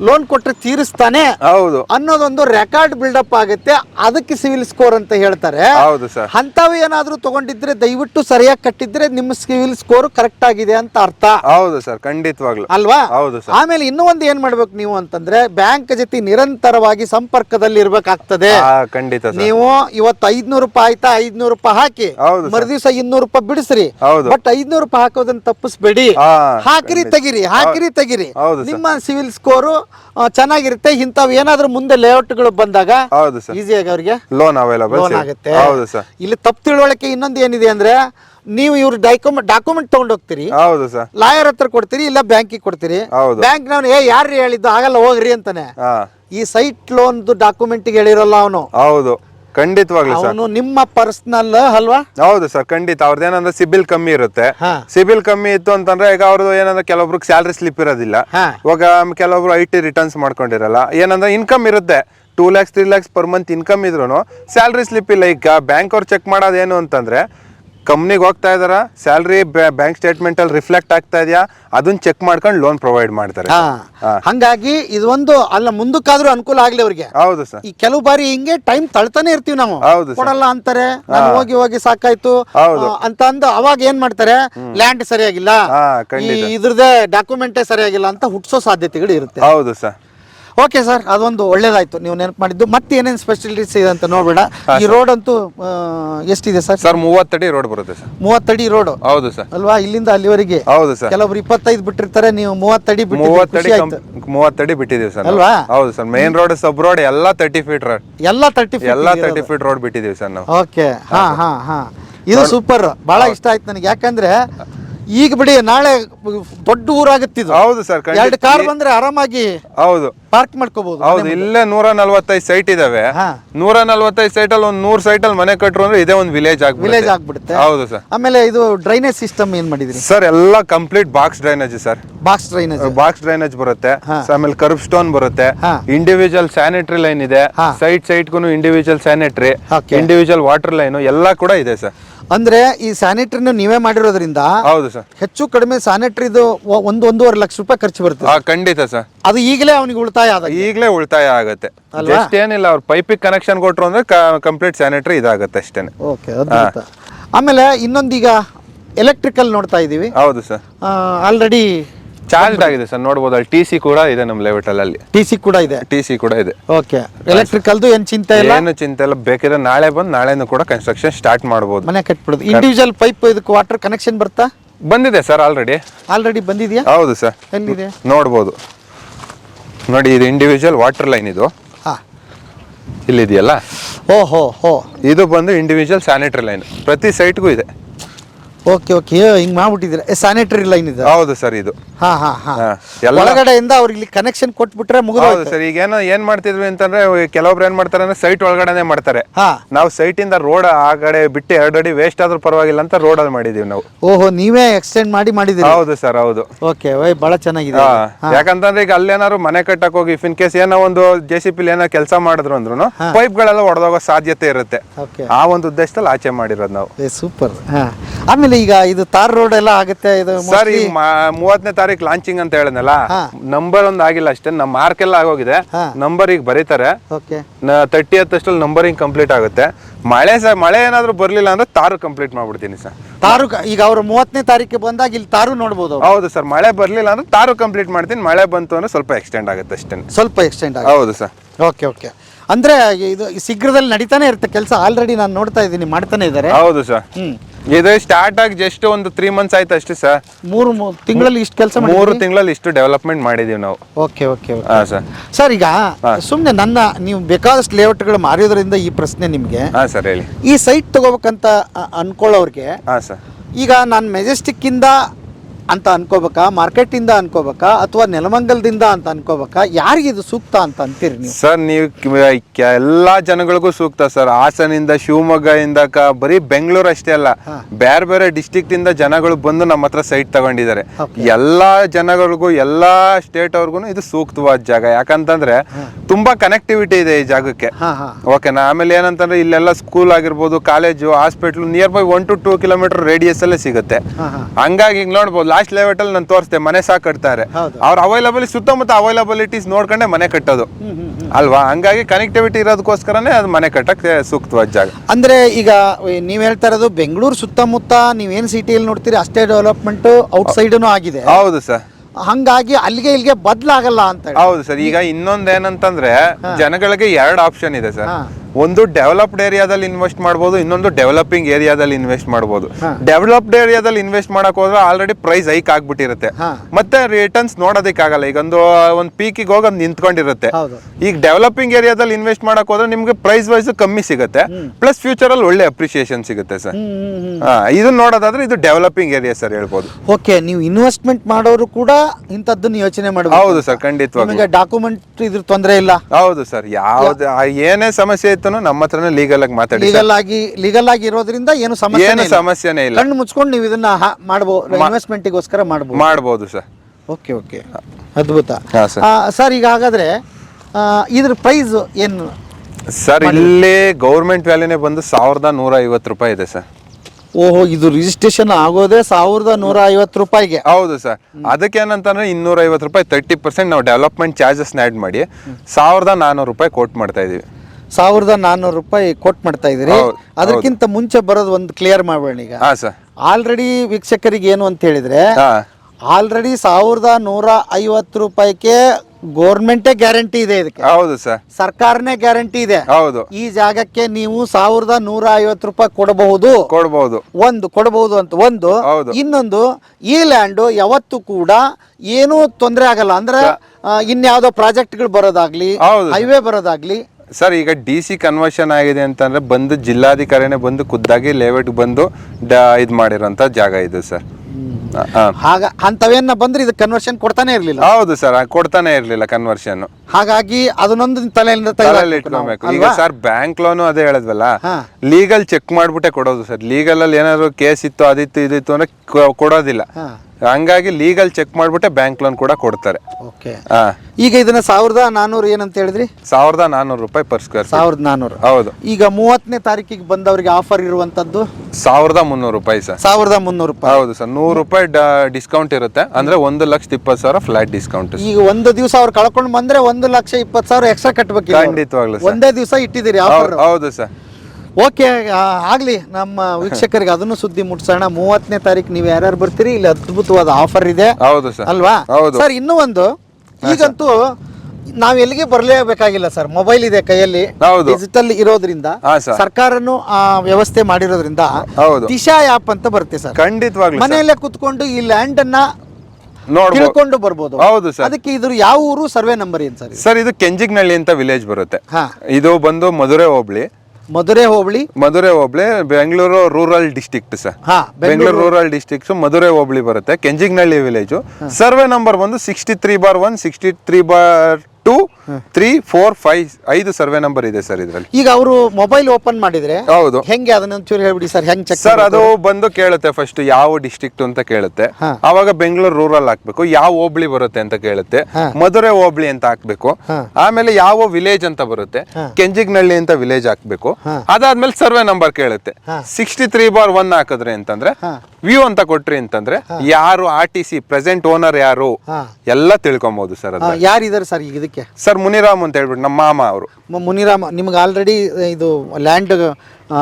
Speaker 2: ಲೋನ್ ಕೊಟ್ರೆ ತೀರಿಸ್ತಾನೆ
Speaker 1: ಹೌದು.
Speaker 2: ಅನ್ನೋದೊಂದು ರೆಕಾರ್ಡ್ ಬಿಲ್ಡಪ್ ಆಗುತ್ತೆ. ಅದಕ್ಕೆ ಸಿವಿಲ್ ಸ್ಕೋರ್ ಅಂತ ಹೇಳ್ತಾರೆ.
Speaker 1: ಹೌದು ಸರ್.
Speaker 2: ಅಂತವ್ ಏನಾದ್ರೂ ತಗೊಂಡಿದ್ರೆ ದಯವಿಟ್ಟು ಸರಿಯಾಗಿ ಕಟ್ಟಿದ್ರೆ ನಿಮ್ಮ ಸಿವಿಲ್ ಸ್ಕೋರ್ ಕರೆಕ್ಟ್ ಆಗಿದೆ ಅಂತ ಅರ್ಥ.
Speaker 1: ಹೌದು ಸರ್ ಖಂಡಿತವಾಗ್ಲು.
Speaker 2: ಅಲ್ವಾ?
Speaker 1: ಹೌದು ಸರ್.
Speaker 2: ಆಮೇಲೆ ಇನ್ನೂ ಒಂದು ಏನ್ ಮಾಡ್ಬೇಕು ನೀವು ಅಂತಂದ್ರೆ ಬ್ಯಾಂಕ್ ಜೊತೆ ನಿರಂತರವಾಗಿ ಸಂಪರ್ಕದಲ್ಲಿ ಇರಬೇಕಾಗ್ತದೆ.
Speaker 1: ಖಂಡಿತ
Speaker 2: ನೀವು ಇವತ್ತು ಐದ್ನೂರು ರೂಪಾಯಿ ಆಯ್ತಾ ಐದ್ನೂರು ರೂಪಾಯಿ ಹಾಕಿ
Speaker 1: ಮರು
Speaker 2: ದಿವಸ ಇನ್ನೂರು ರೂಪಾಯಿ ಬಿಡಿಸ್ರಿ.
Speaker 1: ಹೌದು.
Speaker 2: ಬಟ್ ಐದ್ನೂರು ರೂಪಾಯಿ ಹಾಕೋದನ್ನ ತಪ್ಪಿಸ್ಬೇಡಿ. ಹಾಕಿರಿ ತೆಗಿರಿ ಹಾಕಿರಿ ತೆಗಿರಿ. ನಿಮ್ಮ ಸಿವಿಲ್ ಸ್ಕೋರ್ ಚೆನ್ನಾಗಿರುತ್ತೆ. ಇಂಥವ್ ಏನಾದ್ರೂ ಮುಂದೆ ಲೇಔಟ್ಗಳು ಬಂದಾಗ ಈಸಿಯಾಗಿ ಅವ್ರಿಗೆ
Speaker 1: ಲೋನ್ ಅವೈಲಬಲ್
Speaker 2: ಲೋನ್ ಆಗುತ್ತೆ. ಇಲ್ಲಿ ತಪ್ಪು ತಿಳುವಳಿಕೆ ಇನ್ನೊಂದು ಏನಿದೆ ಅಂದ್ರೆ ನೀವು ಇವ್ರ ಡಾಕ್ಯುಮೆಂಟ್ ಡಾಕ್ಯುಮೆಂಟ್ ತಗೊಂಡು ಹೋಗ್ತೀರಿ.
Speaker 1: ಹೌದು ಸರ್.
Speaker 2: ಲಾಯರ್ ಹತ್ರ ಕೊಡ್ತೀರಿ ಇಲ್ಲ ಬ್ಯಾಂಕಿಗೆ ಕೊಡ್ತೀರಿ.
Speaker 1: ಹೌದು.
Speaker 2: ಬ್ಯಾಂಕ್ ನಾವು ಏ ಯಾರು ಹೇಳಿದ್ದು? ಆಗಲ್ಲ ಹೋಗ್ರಿ ಅಂತಾನೆ.
Speaker 1: ಹಾ.
Speaker 2: ಈ ಸೈಟ್ ಲೋನ್ ಡಾಕ್ಯುಮೆಂಟ್ ಹೇಳಿರಲ್ಲ ಅವನು.
Speaker 1: ಹೌದು. ಖಂಡಿತವಾಗ್ಲೂ ಸರ್.
Speaker 2: ಅವನು ನಿಮ್ಮ ಪರ್ಸನಲ್ ಅಲ್ವಾ?
Speaker 1: ಹೌದು ಸರ್ ಖಂಡಿತ. ಅವ್ರದ್ದು ಏನಂದ್ರೆ ಸಿಬಿಲ್ ಕಮ್ಮಿ ಇರುತ್ತೆ.
Speaker 2: ಹಾ.
Speaker 1: ಸಿಬಿಲ್ ಕಮ್ಮಿ ಇತ್ತು ಅಂತಂದ್ರೆ ಈಗ ಅವ್ರದ್ದು ಏನಂದ್ರೆ ಕೆಲವೊಬ್ರಿಗೆ ಸ್ಯಾಲ್ರಿ ಸ್ಲಿಪ್ ಇರೋದಿಲ್ಲ.
Speaker 2: ಹಾ.
Speaker 1: ಇವಾಗ ಕೆಲವೊಬ್ರು ಐ ಟಿ ರಿಟರ್ನ್ಸ್ ಮಾಡ್ಕೊಂಡಿರಲ್ಲ. ಏನಂದ್ರೆ ಇನ್ಕಮ್ ಇರುತ್ತೆ. Two lakhs three lakhs per month income ಇದ್ರು ಸ್ಯಾಲ್ರಿ ಸ್ಲಿಪ್ ಇಲ್ಲ. ಈಗ ಬ್ಯಾಂಕ್ ಅವ್ರು ಚೆಕ್ ಮಾಡೋದೇನು ಅಂತಂದ್ರೆ ಕಂಪ್ನಿಗೆ ಹೋಗ್ತಾ ಇದಾರ ಸ್ಯಾಲ್ರಿ ಬ್ಯಾಂಕ್ ಸ್ಟೇಟ್ಮೆಂಟ್ ಅಲ್ಲಿ ರಿಫ್ಲೆಕ್ಟ್ ಆಗ್ತಾ ಇದೆಯಾ ಅದನ್ನ ಚೆಕ್ ಮಾಡ್ಕೊಂಡು ಲೋನ್ ಪ್ರೊವೈಡ್ ಮಾಡ್ತಾರೆ
Speaker 2: ಹಾ.
Speaker 1: ಹಾ.
Speaker 2: ಹಂಗಾಗಿ ಇದೊಂದು ಅಲ್ಲ ಮುಂದಕ್ಕಾದ್ರೂ ಅನುಕೂಲ ಆಗ್ಲಿ ಅವ್ರಿಗೆ.
Speaker 1: ಹೌದು ಸರ್.
Speaker 2: ಈ ಕೆಲವು ಬಾರಿ ಹಿಂಗೆ ಟೈಮ್ ತಳ್ತಾನೆ ಇರ್ತೀವಿ ನಾವು.
Speaker 1: ಹೌದು
Speaker 2: ಕೊಡಲ್ಲ ಅಂತಾರೆ ನಾನು ಹೋಗಿ ಹೋಗಿ ಸಾಕಾಯ್ತು.
Speaker 1: ಹೌದು.
Speaker 2: ಆ, ಅಂತ ಅಂದು ಅವಾಗ ಏನ್ ಮಾಡ್ತಾರೆ ಲ್ಯಾಂಡ್ ಸರಿಯಾಗಿಲ್ಲ.
Speaker 1: ಹಾ
Speaker 2: ಈ ಇದ್ರದೇ ಡಾಕ್ಯುಮೆಂಟೇ ಸರಿಯಾಗಿಲ್ಲ ಅಂತ ಹುಟ್ಸೋ ಸಾಧ್ಯತೆಗಳು ಇರುತ್ತೆ.
Speaker 1: ಹೌದು ಸರ್.
Speaker 2: ಓಕೆ ಸರ್ ಅದೊಂದು ಒಳ್ಳೇದಾಯ್ತು. ನೀವು ನೆನಪು ಮಾಡಿದ್ದು. ಮತ್ತೆ ಏನೇನು ಸ್ಪೆಷಲಿಟೀಸ್ ಇದೆ ಅಂತ ನೋಡ್ಬೇಡ. ಈ ರೋಡ್ ಅಂತೂ ಆ, ಎಷ್ಟಿದೆ ಸರ್
Speaker 1: ಸರ್ ಮೂವತ್ತಡಿ ರೋಡ್ ಬರುತ್ತೆ ಸರ್
Speaker 2: ಮೂವತ್ತಡಿ ರೋಡ್
Speaker 1: ಹೌದು ಸರ್
Speaker 2: ಅಲ್ವಾ? ಇಲ್ಲಿಂದ ಅಲ್ಲಿವರೆಗೆ.
Speaker 1: ಹೌದು ಸರ್
Speaker 2: ಕೆಲವರು ಇಪ್ಪತ್ತೈದು ಬಿಟ್ಟಿರ್ತಾರೆ ನೀವು ಮೂವತ್ತಡಿ
Speaker 1: ಮೂವತ್ತಡಿ ಮೂವತ್ತಡಿ ಬಿಟ್ಟಿದೀವಿ ಸರ್ ನಾವು.
Speaker 2: ಅಲ್ವಾ?
Speaker 1: ಹೌದು sir main road sub road ಎಲ್ಲಾ ತರ್ಟಿ ಫೀಟ್ ರೋಡ್
Speaker 2: ಎಲ್ಲ ತರ್ಟಿ
Speaker 1: ಎಲ್ಲಾ ತರ್ಟಿ ಫೀಟ್ ರೋಡ್ ಬಿಟ್ಟಿದೀವಿ ಸರ್ ನಾವು.
Speaker 2: ಓಕೆ ಹಾ ಹಾ ಹಾ ಇದು ಸೂಪರ್ ಬಹಳ ಇಷ್ಟ ಆಯ್ತು ನನಗೆ. ಯಾಕಂದ್ರೆ ಈಗ ಬಿಡಿ ನಾಳೆ ದೊಡ್ಡ ಊರಾಗುತ್ತಿದ್ದು
Speaker 1: ಹೌದು ಸರ್
Speaker 2: ಎರಡು ಕಾರ್ ಬಂದ್ರೆ ಆರಾಮಾಗಿ
Speaker 1: ಹೌದು.
Speaker 2: ಪಾರ್ಕ್ ಮಾಡ್ಕೋಬಹುದು
Speaker 1: ಹೌದು ಇಲ್ಲೇ ನೂರ ನಲ್ವತ್ತೈದು ಸೈಟ್ ಇದಾವೆ. ನೂರ ನಲ್ವತ್ತೈದು ಸೈಟ್ ಅಲ್ಲಿ ಒಂದ್ ನೂರ್ ಸೈಟ್ ಅಲ್ಲಿ ಮನೆ ಕಟ್ಟರು ಅಂದ್ರೆ ಇದೇ ಒಂದು ವಿಲೇಜ್
Speaker 2: ವಿಲೇಜ್
Speaker 1: ಆಗ್ಬಿಡುತ್ತೆ. ಹೌದು ಸರ್.
Speaker 2: ಆಮೇಲೆ ಇದು ಡ್ರೈನೇಜ್ ಸಿಸ್ಟಮ್ ಏನ್ ಮಾಡಿದ್ರಿ?
Speaker 1: ಸರ್ ಎಲ್ಲ complete box drainage sir.
Speaker 2: Box drainage
Speaker 1: box drainage ಬರುತ್ತೆ. ಆಮೇಲೆ ಕರ್ಬ್ ಸ್ಟೋನ್ ಬರುತ್ತೆ. ಇಂಡಿವಿಜುವಲ್ ಸ್ಯಾನಿಟರಿ ಲೈನ್ ಇದೆ. Site ಸೈಟ್ಗೂ individual sanitary individual water line ಎಲ್ಲ ಕೂಡ ಇದೆ ಸರ್.
Speaker 2: ಅಂದ್ರೆ ಈ ಸ್ಯಾನಿಟರಿ ನೀವೇ ಮಾಡಿರೋದ್ರಿಂದ
Speaker 1: ಹೌದು ಸರ್.
Speaker 2: ಹೆಚ್ಚು ಕಡಿಮೆ ಸ್ಯಾನಿಟ್ರಿದು ಒಂದು ಒಂದೂವರೆ ಲಕ್ಷ ರೂಪಾಯಿ ಖರ್ಚು ಬರ್ತದೆ
Speaker 1: ಹಾ ಖಂಡಿತ ಸರ್.
Speaker 2: ಅದು ಈಗಲೇ ಅವನಿಗೆ ಉಳಿತಾಯ ಆದ
Speaker 1: ಈಗಲೇ ಉಳಿತಾಯ ಆಗುತ್ತೆ.
Speaker 2: ಅಲ್ವಾ?
Speaker 1: ಜಸ್ಟ್ ಏನಿಲ್ಲ ಅವ್ರ ಪೈಪಿಗೆ ಕನೆಕ್ಷನ್ ಕೊಟ್ರು ಅಂದ್ರೆ ಕಂಪ್ಲೀಟ್ ಸ್ಯಾನಿಟರಿ ಇದಾಗುತ್ತೆ ಅಷ್ಟೇನೆ.
Speaker 2: ಓಕೆ ಅದ್ಭುತ. ಆಮೇಲೆ ಇನ್ನೊಂದೀಗ ಎಲೆಕ್ಟ್ರಿಕಲ್ ನೋಡ್ತಾ ಇದ್ದೀವಿ.
Speaker 1: ಹೌದು ಸರ್.
Speaker 2: ಆಲ್ರೆಡಿ
Speaker 1: ಚಾರ್ಜ್ ಆಗಿದೆ ಸರ್ ನೋಡಬಹುದು ಅಲ್ಲಿ ಟಿ ಸಿ ಕೂಡ ಇದೆ ನಮ್ಮ ಲೆವೆಟಲ್ ಅಲ್ಲಿ.
Speaker 2: ಟಿ ಸಿ ಕೂಡ ಇದೆ?
Speaker 1: ಟಿ ಸಿ ಕೂಡ ಇದೆ.
Speaker 2: ಓಕೆ ಎಲೆಕ್ಟ್ರಿಕಲ್ದು ಏನು ಚಿಂತೆ ಇಲ್ಲ?
Speaker 1: ಏನು ಚಿಂತೆ ಇಲ್ಲ. ಬೇಕಿದ್ರೆ ನಾಳೆ ಬಂದು ನಾಳೆನೂ ಕೂಡ ಕನ್ಸ್ಟ್ರಕ್ಷನ್ ಸ್ಟಾರ್ಟ್ ಮಾಡ್ಬೋದು.
Speaker 2: ಮನೆ ಕಟ್ಬಿಡುದು. ಇಂಡಿವಿಜುವಲ್ ಪೈಪ್ ಇದಕ್ಕೆ ವಾಟರ್ ಕನೆಕ್ಷನ್ ಬರ್ತಾ
Speaker 1: ಬಂದಿದೆ ಸರ್ ಆಲ್ರೆಡಿ
Speaker 2: ಆಲ್ರೆಡಿ ಬಂದಿದೆಯಾ?
Speaker 1: ಹೌದು ಸರ್.
Speaker 2: ಎಲ್ಲಿದೆ?
Speaker 1: ನೋಡ್ಬೋದು. ನೋಡಿ ಇದು ಇಂಡಿವಿಜುವಲ್ ವಾಟರ್ ಲೈನ್ ಇದು. ಇಲ್ಲಿದೆಯಲ್ಲ?
Speaker 2: ಓಹೋ ಹೋ.
Speaker 1: ಇದು ಬಂದು ಇಂಡಿವಿಜುವಲ್ ಸ್ಯಾನಿಟರಿ ಲೈನ್ ಪ್ರತಿ ಸೈಟ್ಗೂ ಇದೆ.
Speaker 2: ಓಕೆ ಓಕೆ ಹಿಂಗ್ ಮಾಡ್ಬಿಟ್ಟಿದ್ರೆ ಸ್ಯಾನಿಟರಿ ಲೈನ್ ಇದೆ.
Speaker 1: ಹೌದು ಸರ್ ಇದು.
Speaker 2: ಹಾ ಹಾ ಹಾ.
Speaker 1: ಹಾ, ಎಲ್ಲ
Speaker 2: ಒಳಗಡೆಯಿಂದ ಅವ್ರಿಗೆ ಇಲ್ಲಿ ಕನೆಕ್ಷನ್ ಕೊಟ್ಬಿಟ್ರೆ ಮುಗಿದು
Speaker 1: ಹೌದು ಸರ್ ಈಗ ಏನೋ ಏನ್ ಮಾಡ್ತಿದ್ವಿ ಅಂತಂದ್ರೆ ಕೆಲವೊಬ್ರು ಏನ್ ಮಾಡ್ತಾರೆ ಅಂದ್ರೆ ಸೈಟ್ ಒಳಗಡೆನೆ ಮಾಡ್ತಾರೆ.
Speaker 2: ಹಾ.
Speaker 1: ನಾವು ಸೈಟ್ ಇಂದ ರೋಡ್ ಆ ಕಡೆ ಬಿಟ್ಟು ಎರಡು ಅಡಿ ವೇಸ್ಟ್ ಆದ್ರೂ ಪರವಾಗಿಲ್ಲ ಅಂತ ರೋಡ್ ಅಲ್ಲಿ ಮಾಡಿದೀವಿ ನಾವು.
Speaker 2: ಓಹೋ ನೀವೇ ಎಕ್ಸ್ಟೆಂಡ್ ಮಾಡಿ ಮಾಡಿದಿರಿ
Speaker 1: ಹೌದು ಸರ್ ಹೌದು.
Speaker 2: ಓಕೆ ವೈ ಬಹಳ ಚೆನ್ನಾಗಿದೆ.
Speaker 1: ಹಾ, ಯಾಕಂತಂದ್ರೆ ಈಗ ಅಲ್ಲೇನಾದ್ರು ಮನೆ ಕಟ್ಟಕ್ ಹೋಗಿ ಇನ್ ಕೇಸ್ ಏನೋ ಒಂದು ಜೆ ಸಿ ಪಿ ಏನೋ ಕೆಲಸ ಮಾಡಿದ್ರು ಅಂದ್ರು ಪೈಪ್ ಗಳೆಲ್ಲ ಒಡೆದೋಗೋ ಸಾಧ್ಯತೆ ಇರುತ್ತೆ.
Speaker 2: ಓಕೆ
Speaker 1: ಆ ಒಂದು ಉದ್ದೇಶದಲ್ಲಿ ಆಚೆ ಮಾಡಿರೋದು ನಾವು.
Speaker 2: ಸೂಪರ್ ಹಾ. ಆಮೇಲೆ ಈಗ ಇದು ತಾರ್ ರೋಡ್ ಎಲ್ಲ ಆಗುತ್ತೆ ಇದು
Speaker 1: ಸರ್ ಈ ಮೂವತ್ತನೇ ತಾರೀಕು ಲಾಂಚಿಂಗ್ ಅಂತ ಹೇಳಿದ್ನಲ್ಲ ನಂಬರ್ ಒಂದು ಆಗಿಲ್ಲ ಅಷ್ಟೇ ನಮ್ಮ ಮಾರ್ಕ್ ಎಲ್ಲ ಆಗೋಗಿದೆ. ನಂಬರ್ ಈಗ ಬರೀತಾರೆ.
Speaker 2: ಓಕೆ
Speaker 1: ತರ್ಟಿ ಅಷ್ಟಲ್ಲಿ ನಂಬರಿಂಗ್ ಕಂಪ್ಲೀಟ್ ಆಗುತ್ತೆ. ಮಳೆ ಸರ್ ಮಳೆ ಏನಾದ್ರು ಬರ್ಲಿಲ್ಲ ಅಂದ್ರೆ ತಾರು ಕಂಪ್ಲೀಟ್ ಮಾಡ್ಬಿಡ್ತೀನಿ ಸರ್
Speaker 2: ತಾರು ಕ- ಈಗ ಅವ್ರು ಮೂವತ್ತನೇ ತಾರೀಕಿಗೆ ಬಂದಾಗ ಇಲ್ಲಿ ತಾರು ನೋಡ್ಬೋದು ಅವ್ರು.
Speaker 1: ಹೌದು ಸರ್ ಮಳೆ ಬರ್ಲಿಲ್ಲ ಅಂದ್ರೆ ತಾರು ಕಂಪ್ಲೀಟ್ ಮಾಡ್ತೀನಿ. ಮಳೆ ಬಂತು ಅಂದ್ರೆ ಸ್ವಲ್ಪ ಎಕ್ಸ್ಟೆಂಡ್ ಆಗುತ್ತೆ ಅಷ್ಟೇ
Speaker 2: ಸ್ವಲ್ಪ ಎಕ್ಸ್ಟೆಂಡ್ ಆಗುತ್ತೆ.
Speaker 1: ಹೌದು ಸರ್
Speaker 2: ಓಕೆ ಓಕೆ ಅಂದ್ರೆ ಇದು ಶೀಘ್ರದಲ್ಲಿ ನಡೀತಾನೆ ಇರುತ್ತೆ ಕೆಲಸ. ಆಲ್ರೆಡಿ ನಾನು ನೋಡ್ತಾ ಇದ್ದೀನಿ ಮಾಡ್ತಾನೆ ಇದ್ದಾರೆ.
Speaker 1: ಹೌದು ಸರ್.
Speaker 2: ಹ್ಮ್.
Speaker 1: ಇದು ಸ್ಟಾರ್ಟ್ ಆಗಿ ಜಸ್ಟ್ ಒಂದು ತ್ರೀ ಮಂತ್ಸ್ ಆಯ್ತು ಅಷ್ಟೇ ಸರ್.
Speaker 2: ಮೂರು ಮೂ- ತಿಂಗಳಲ್ಲಿ ಇಷ್ಟು ಕೆಲಸ
Speaker 1: ಮೂರು ತಿಂಗಳಲ್ಲಿ ಇಷ್ಟು ಡೆವಲಪ್ಮೆಂಟ್ ಮಾಡಿದೀವಿ ನಾವು.
Speaker 2: ಓಕೆ ಓಕೆ ಓಕೆ
Speaker 1: ಹಾ ಸರ್.
Speaker 2: ಸರ್ ಈಗ ಸುಮ್ಮನೆ ನನ್ನ ನೀವು ಬೇಕಾದಷ್ಟು ಲೇಔಟ್ಗಳು ಮಾರಿಯೋದ್ರಿಂದ ಈ ಪ್ರಶ್ನೆ ನಿಮಗೆ.
Speaker 1: ಹಾ ಸರ್ ಹೇಳಿ.
Speaker 2: ಈ ಸೈಟ್ ತಗೋಬೇಕಂತ ಅ- ಅನ್ಕೊಳ್ಳೋರ್ಗೆ
Speaker 1: ಹಾ ಸರ್.
Speaker 2: ಈಗ ನಾನು ಮೆಜೆಸ್ಟಿಕ್ಕಿಂದ ಅಂತ ಅನ್ಕೋಬೇಕಾ? ಮಾರ್ಕೆಟಿಂದ ಅನ್ಕೋಬೇಕಾ? ಅಥವಾ ನೆಲಮಂಗಲದಿಂದ ಅಂತ ಅನ್ಕೋಬೇಕಾ? ಯಾರಿಗೆ ಇದು ಸೂಕ್ತ ಅಂತ ಅಂತೀರಿ ನೀವು?
Speaker 1: ಸರ್ ನೀವು ಎಲ್ಲಾ ಜನಗಳಿಗೂ ಸೂಕ್ತ ಸರ್. ಹಾಸನಿಂದ ಶಿವಮೊಗ್ಗದಿಂದ ಬರೀ ಬೆಂಗಳೂರು ಅಷ್ಟೇ ಅಲ್ಲ ಬೇರೆ ಬೇರೆ ಡಿಸ್ಟಿಕ್ ಇಂದ ಜನಗಳು ಬಂದು ನಮ್ಮ ಹತ್ರ ಸೈಟ್ ತಗೊಂಡಿದ್ದಾರೆ. ಎಲ್ಲಾ ಜನಗಳಿಗೂ ಎಲ್ಲಾ ಸ್ಟೇಟ್ ಅವ್ರಿಗೂ ಇದು ಸೂಕ್ತವಾದ ಜಾಗ. ಯಾಕಂತಂದ್ರೆ ತುಂಬಾ ಕನೆಕ್ಟಿವಿಟಿ ಇದೆ ಈ ಜಾಗಕ್ಕೆ. ಓಕೆನಾ ಆಮೇಲೆ ಏನಂತಂದ್ರೆ ಇಲ್ಲೆಲ್ಲ ಸ್ಕೂಲ್ ಆಗಿರ್ಬೋದು college hospital nearby one to two kilometer radius ಅಲ್ಲೇ ಸಿಗುತ್ತೆ. ಹಂಗಾಗಿ ನೋಡ್ಬೋದು ಲಾಸ್ಟ್ ಲೆವೆಟ್ ಅಲ್ಲಿ ನಾನು ತೋರಿಸ್ದೆ ಮನೆ ಸಹ ಕಟ್ತಾರೆ. ಅವ್ರ ಅವೈಲಬಲ್ ಸುತ್ತಮುತ್ತ ಅವೈಲಬಿಲಿಟೀಸ್ ನೋಡ್ಕೊಂಡೆ ಮನೆ ಕಟ್ಟೋದು. ಅಲ್ವಾ? ಹಂಗಾಗಿ ಕನೆಕ್ಟಿವಿಟಿ ಇರೋದಕ್ಕೋಸ್ಕರನೇ ಅದು ಮನೆ ಕಟ್ಟಕ್ಕೆ ಸೂಕ್ತವಾದ ಜಾಗ.
Speaker 2: ಅಂದ್ರೆ ಈಗ ನೀವು ಹೇಳ್ತಾ ಇರೋದು ಬೆಂಗಳೂರು ಸುತ್ತಮುತ್ತ ಸಿಟಿ ಸಿಟಿಯಲ್ಲಿ ನೋಡ್ತೀರಿ ಅಷ್ಟೇ ಡೆವಲಪ್ಮೆಂಟ್ ಔಟ್ ಸೈಡ್ನು ಆಗಿದೆ.
Speaker 1: ಹೌದು ಸರ್.
Speaker 2: ಹಂಗಾಗಿ ಅಲ್ಲಿಗೆ ಇಲ್ಲಿಗೆ ಬದಲಾಗಲ್ಲ ಅಂತ
Speaker 1: ಹೌದು ಸರ್. ಈಗ ಇನ್ನೊಂದ್ ಏನಂತಂದ್ರೆ ಜನಗಳಿಗೆ ಎರಡು ಆಪ್ಷನ್ ಇದೆ ಸರ್. ಒಂದು ಡೆವಲಪ್ಡ್ ಏರಿಯಾದಲ್ಲಿ ಇನ್ವೆಸ್ಟ್ ಮಾಡಬಹುದು ಇನ್ನೊಂದು ಡೆವಲಪಿಂಗ್ ಏರಿಯಾದಲ್ಲಿ ಇನ್ವೆಸ್ಟ್
Speaker 2: ಮಾಡಬಹುದು.
Speaker 1: ಡೆವಲಪ್ಡ್ ಏರಿಯಾದಲ್ಲಿ ಇನ್ವೆಸ್ಟ್ ಮಾಡಕ್ ಹೋದ್ರೆ ಆಲ್ರೆಡಿ ಪ್ರೈಸ್ ಹೈಕ್ ಆಗ್ಬಿಟ್ಟಿರುತ್ತೆ. ಮತ್ತೆ ರಿಟರ್ನ್ಸ್ ನೋಡೋದಕ್ಕಾಗಲ್ಲ. ಈಗ ಒಂದು ಒಂದು ಪೀಕಿಗೆ ಹೋಗಿ ನಿಂತ್ಕೊಂಡಿರುತ್ತೆ. ಈಗ ಡೆವಲಪಿಂಗ್ ಏರಿಯಾದಲ್ಲಿ ಇನ್ವೆಸ್ಟ್ ಮಾಡಕ್ ಹೋದ್ರೆ ನಿಮ್ಗೆ ಪ್ರೈಸ್ ವೈಸ್ ಕಮ್ಮಿ ಸಿಗುತ್ತೆ. ಪ್ಲಸ್ ಫ್ಯೂಚರ್ ಅಲ್ಲಿ ಒಳ್ಳೆ ಅಪ್ರಿಸಿಯೇಷನ್ ಸಿಗುತ್ತೆ ಸರ್. ಇದನ್ನ ನೋಡೋದಾದ್ರೆ ಇದು ಡೆವಲಪಿಂಗ್ ಏರಿಯಾ ಸರ್ ಹೇಳ್ಬೋದು.
Speaker 2: ಓಕೆ ನೀವು ಇನ್ವೆಸ್ಟ್ಮೆಂಟ್ ಮಾಡೋರು ಕೂಡ ಇಂಥದ್ದನ್ನ ಯೋಚನೆ ಮಾಡಬಹುದು
Speaker 1: ಹೌದು ಸರ್
Speaker 2: ಖಂಡಿತವಾಗಿ ಡಾಕ್ಯುಮೆಂಟ್ ಇದ್ರ ತೊಂದರೆ ಇಲ್ಲ.
Speaker 1: ಹೌದು ಸರ್ ಯಾವ್ದು ಏನೇ ಸಮಸ್ಯೆ ಇತ್ತು ನಮ್ಮ ಹತ್ರನೇ ಲೀಗಲ್ ಆಗಿ ಮಾತಾಡಿ.
Speaker 2: ಲೀಗಲ್ ಆಗಿ ಲೀಗಲ್ ಆಗಿ ಇರೋದ್ರಿಂದ ಏನು ಸಮಸ್ಯೆ
Speaker 1: ಏನು ಸಮಸ್ಯೆನೇ ಇಲ್ಲ.
Speaker 2: ಕಣ್ಣು ಮುಚ್ಕೊಂಡು ನೀವು ಇದನ್ನ ಮಾಡಬಹುದು ಇನ್ವೆಸ್ಟ್ಮೆಂಟಿಗೋಸ್ಕರ ಮಾಡಬಹುದು
Speaker 1: ಮಾಡ್ಬೋದು. ಸರ್.
Speaker 2: ಓಕೆ ಓಕೆ ಅದ್ಭುತ.
Speaker 1: ಹಾ, sir.
Speaker 2: ಸರ್ ಈಗ ಹಾಗಾದ್ರೆ ಆ, ಇದ್ರ ಪ್ರೈಸ್ ಏನು
Speaker 1: ಸರ್ ಇಲ್ಲಿ ಗೌರ್ಮೆಂಟ್ ವ್ಯಾಲ್ಯೂನೇ ಬಂದು ಸಾವಿರದ ನೂರ ಐವತ್ತು ರೂಪಾಯಿ ಇದೆ ಸರ್.
Speaker 2: ಓಹೋ ಇದು ರಿಜಿಸ್ಟ್ರೇಷನ್ ಆಗೋದೇ ಸಾವಿರದ ನೂರ ಐವತ್ತು ರೂಪಾಯಿಗೆ.
Speaker 1: ಹೌದು ಸರ್. ಅದಕ್ಕೆ ಏನಂತಂದ್ರೆ ಇನ್ನೂರ ಐವತ್ತು ರೂಪಾಯಿ ತರ್ಟಿ ಪರ್ಸೆಂಟ್ ನಾವು ಡೆವಲಪ್ಮೆಂಟ್ ಚಾರ್ಜಸ್ ಆ್ಯಡ್ ಮಾಡಿ ಸಾವಿರದ ನಾನ್ನೂರು ರೂಪಾಯಿ ಕೋಟ್ ಮಾಡ್ತಾ ಇದೀವಿ.
Speaker 2: ಸಾವಿರದ ನಾನ್ನೂರು ರೂಪಾಯಿ ಕೊಟ್ ಮಾಡ್ತಾ ಇದ್ದೀರಿ. ಅದಕ್ಕಿಂತ ಮುಂಚೆ ಬರೋದು ಒಂದು ಕ್ಲಿಯರ್ ಮಾಡಬೇಡಿ ಈಗ.
Speaker 1: ಹಾ ಸರ್.
Speaker 2: ಆಲ್ರೆಡಿ ವೀಕ್ಷಕರಿಗೆ ಏನು ಅಂತ ಹೇಳಿದ್ರೆ ಆಲ್ರೆಡಿ ಸಾವಿರದ ನೂರ ಐವತ್ತು ರೂಪಾಯಿಗೆ ಗೋರ್ಮೆಂಟೇ ಗ್ಯಾರಂಟಿ ಇದೆ ಇದಕ್ಕೆ.
Speaker 1: ಹೌದು ಸರ್.
Speaker 2: ಸರ್ಕಾರನೇ ಗ್ಯಾರಂಟಿ ಇದೆ.
Speaker 1: ಹೌದು.
Speaker 2: ಈ ಜಾಗಕ್ಕೆ ನೀವು ಸಾವಿರದ ನೂರ ಐವತ್ತು ರೂಪಾಯಿ ಕೊಡಬಹುದು.
Speaker 1: ಕೊಡಬಹುದು
Speaker 2: ಒಂದು ಕೊಡಬಹುದು ಅಂತ. ಒಂದು
Speaker 1: ಹೌದು.
Speaker 2: ಇನ್ನೊಂದು ಈ ಲ್ಯಾಂಡ್ ಯಾವತ್ತೂ ಕೂಡ ಏನೂ ತೊಂದರೆ ಆಗಲ್ಲ. ಅಂದ್ರೆ ಇನ್ಯಾವುದೋ ಪ್ರಾಜೆಕ್ಟ್ಗಳು ಬರೋದಾಗ್ಲಿ
Speaker 1: ಹೌದು.
Speaker 2: ಹೈವೇ ಬರೋದಾಗ್ಲಿ
Speaker 1: ಸರ್, ಈಗ ಡಿ ಸಿ ಕನ್ವರ್ಷನ್ ಆಗಿದೆ ಅಂತಂದ್ರೆ ಬಂದು ಜಿಲ್ಲಾಧಿಕಾರಿನೇ ಬಂದು ಖುದ್ದಾಗಿ ಲೇಔಟ್ ಬಂದು ಇದು ಮಾಡಿರೋಂಥ ಜಾಗ ಇದು ಸರ್.
Speaker 2: ಹಾಗ ಅಂಥವೇನ ಬಂದ್ರೆ ಇದು ಕನ್ವರ್ಷನ್ ಕೊಡ್ತಾನೆ ಇರಲಿಲ್ಲ.
Speaker 1: ಹೌದು ಸರ್ ಕೊಡ್ತಾನೆ ಇರ್ಲಿಲ್ಲ ಕನ್ವರ್ಷನ್
Speaker 2: ಹಾಗಾಗಿ ಅದನ್ನೊಂದು ತಲೆಯಿಂದ
Speaker 1: ತಲೆಯಲ್ಲಿ ಇಟ್ಕೊಬೇಕು. ಈಗ ಸರ್ ಬ್ಯಾಂಕ್ ಲೋನು ಅದೇ ಹೇಳದ್ವಲ್ಲ. ಲೀಗಲ್ ಚೆಕ್ ಮಾಡ್ಬಿಟ್ಟೆ ಕೊಡೋದು ಸರ್. ಲೀಗಲ್ ಅಲ್ಲಿ ಏನಾದ್ರು ಕೇಸ್ ಇತ್ತು ಅದಿತ್ತು ಇದಿತ್ತು ಅಂದ್ರೆ ಕೊಡೋದಿಲ್ಲ. ಹಂಗಾಗಿ ಲೀಗಲ್ ಚೆಕ್ ಮಾಡ್ಬಿಟ್ಟೆ ಬ್ಯಾಂಕ್ ಲೋನ್ ಕೂಡ ಕೊಡ್ತಾರೆ.
Speaker 2: ಈಗ ಇದನ್ನ ಸಾವಿರದ ನಾನೂರು ಏನಂತ ಹೇಳಿದ್ರಿ?
Speaker 1: ಸಾವಿರದ ನಾನೂರು ರೂಪಾಯಿ ಪರ್ ಸ್ಕ್ವೇರ್
Speaker 2: ಸಾವಿರದ ನಾನೂರು.
Speaker 1: ಹೌದು.
Speaker 2: ಈಗ ಮೂವತ್ತನೇ ತಾರೀಕಿಗೆ ಬಂದವರಿಗೆ ಆಫರ್ ಇರುವಂತದ್ದು?
Speaker 1: ಸಾವಿರದ ಮುನ್ನೂರು ರೂಪಾಯಿ ಸರ್.
Speaker 2: ಸಾವಿರದ ಮುನ್ನೂರು ರೂಪಾಯಿ.
Speaker 1: ಹೌದು ಸರ್. ನೂರು ರೂಪಾಯಿ ಡಿಸ್ಕೌಂಟ್ ಇರುತ್ತೆ. ಅಂದ್ರೆ ಒಂದು ಲಕ್ಷದ ಇಪ್ಪತ್ತು ಸಾವಿರ ಫ್ಲಾಟ್ ಡಿಸ್ಕೌಂಟ್
Speaker 2: ಈಗ ಒಂದು ದಿವಸ ಅವ್ರು ಕಳ್ಕೊಂಡು ಬಂದ್ರೆ ಒಂದು ಲಕ್ಷ ಇಪ್ಪತ್ತು ಸಾವಿರ ಎಕ್ಸ್ಟ್ರಾ ಕಟ್ಬೇಕು.
Speaker 1: ಖಂಡಿತವಾಗ್ಲೂ
Speaker 2: ಒಂದೇ ದಿವಸ ಇಟ್ಟಿದ್ದೀರಿ
Speaker 1: ಹೌದು ಸರ್.
Speaker 2: ಓಕೆ ಆಗ್ಲಿ ನಮ್ಮ ವೀಕ್ಷಕರಿಗೆ ಅದನ್ನು ಸುದ್ದಿ ಮುಟ್ಸೋಣ. ಮೂವತ್ತನೇ ತಾರೀಕು ನೀವು ಯಾರ್ಯಾರು ಬರ್ತೀರಿ? ಇಲ್ಲಿ ಅದ್ಭುತವಾದ ಆಫರ್ ಇದೆ.
Speaker 1: ಹೌದು ಸರ್.
Speaker 2: ಅಲ್ವಾ?
Speaker 1: ಹೌದು.
Speaker 2: ಸರ್ ಇನ್ನೂ ಒಂದು. ಈಗಂತೂ ನಾವ್ ಎಲ್ಲಿಗೆ ಬರಲೇಬೇಕಾಗಿಲ್ಲ ಸರ್. ಮೊಬೈಲ್ ಇದೆ ಕೈಯಲ್ಲಿ.
Speaker 1: ಹೌದು.
Speaker 2: ಡಿಜಿಟಲ್ ಇರೋದ್ರಿಂದ
Speaker 1: ಹಾ
Speaker 2: ಸರ್ಕಾರನು ಆ ವ್ಯವಸ್ಥೆ ಮಾಡಿರೋದ್ರಿಂದ
Speaker 1: ಹೌದು.
Speaker 2: ದಿಶಾ ಆ್ಯಪ್ ಅಂತ ಬರುತ್ತೆ ಸರ್.
Speaker 1: ಖಂಡಿತವಾಗ್ಲೂ
Speaker 2: ಮನೆಯಲ್ಲೇ ಕುತ್ಕೊಂಡು ಈ ಲ್ಯಾಂಡ್ ಅನ್ನ
Speaker 1: ನೋಡ್ಕೊಂಡು
Speaker 2: ತಿಳ್ಕೊಂಡು ಬರ್ಬೋದು.
Speaker 1: ಹೌದು ಸರ್.
Speaker 2: ಅದಕ್ಕೆ ಇದ್ರ ಯಾವ ಊರು ಸರ್ವೆ ನಂಬರ್ ಏನ್ ಸರ್?
Speaker 1: ಸರ್ ಇದು ಕೆಂಜಿಗ್ನಳ್ಳಿ ಅಂತ ವಿಲೇಜ್ ಬರುತ್ತೆ.
Speaker 2: ಹಾ.
Speaker 1: ಇದು ಬಂದು Madhure hobli.
Speaker 2: Madhure hobli.
Speaker 1: Madhure hobli Bengaluru rural district sir.
Speaker 2: ಹಾ
Speaker 1: ಬೆಂಗಳೂರು ರೂರಲ್ ಡಿಸ್ಟಿಕ್ಸ್ ಮಧುರೆ ಹೋಬಳಿ ಬರುತ್ತೆ. ಕೆಂಜಿಗ್ನಳ್ಳಿ ವಿಲೇಜು ಸರ್ವೆ ನಂಬರ್ ಬಂದು sixty three bar one sixty three bar two three four five ಐದು ಸರ್ವೆ ನಂಬರ್ ಇದೆ ಸರ್ ಇದರಲ್ಲಿ.
Speaker 2: ಈಗ ಅವರು ಮೊಬೈಲ್ ಓಪನ್ ಮಾಡಿದ್ರೆ
Speaker 1: ಹೌದು.
Speaker 2: ಹೆಂಗೆ ಅದನ್ನ ಒಂಚೂರು ಹೇಳ್ಬಿಡಿ ಸರ್ ಹೆಂಗ್ ಚೆಕ್
Speaker 1: ಸರ್ ಅದು ಬಂದು ಕೇಳುತ್ತೆ ಫಸ್ಟ್ ಯಾವ ಡಿಸ್ಟ್ರಿಕ್ಟ್ ಅಂತ ಕೇಳುತ್ತೆ.
Speaker 2: ಆವಾಗ
Speaker 1: ಅವಾಗ ಬೆಂಗಳೂರು ರೂರಲ್ ಹಾಕ್ಬೇಕು ಯಾವ ಹೋಬಳಿ ಬರುತ್ತೆ ಅಂತ ಕೇಳುತ್ತೆ. ಮಧುರೆ ಹೋಬಳಿ ಅಂತ ಹಾಕ್ಬೇಕು. ಆಮೇಲೆ ಯಾವ ವಿಲೇಜ್ ಅಂತ ಬರುತ್ತೆ ಕೆಂಜಿಗ್ನಳ್ಳಿ ಅಂತ ವಿಲೇಜ್ ಹಾಕ್ಬೇಕು. ಅದಾದ್ಮೇಲೆ ಸರ್ವೆ ನಂಬರ್ ಕೇಳುತ್ತೆ. ಸಿಕ್ಸ್ಟಿ ತ್ರೀ ಬಾರ್ ಒನ್ ಹಾಕಿದ್ರೆ ಅಂತಂದ್ರೆ. ವ್ಯೂ ಅಂತ ಕೊಟ್ರಿ ಅಂತಂದ್ರೆ ಯಾರು R T C present owner ಯಾರು ಎಲ್ಲ ತಿಳ್ಕೊಬಹುದು ಸರ್
Speaker 2: ಯಾರಿದ್ದಾರೆ ಸರ್ ಈಗ ಇದಕ್ಕೆ
Speaker 1: ಸರ್ ಮುನಿರಾಮ್ ಅಂತ ಹೇಳ್ಬಿಟ್ಟು ನಮ್ಮ ಮಾಮ ಅವರು.
Speaker 2: ಮ- ಮುನಿರಾಮ ನಿಮ್ಗೆ ಆಲ್ರೆಡಿ ಇದು ಲ್ಯಾಂಡ್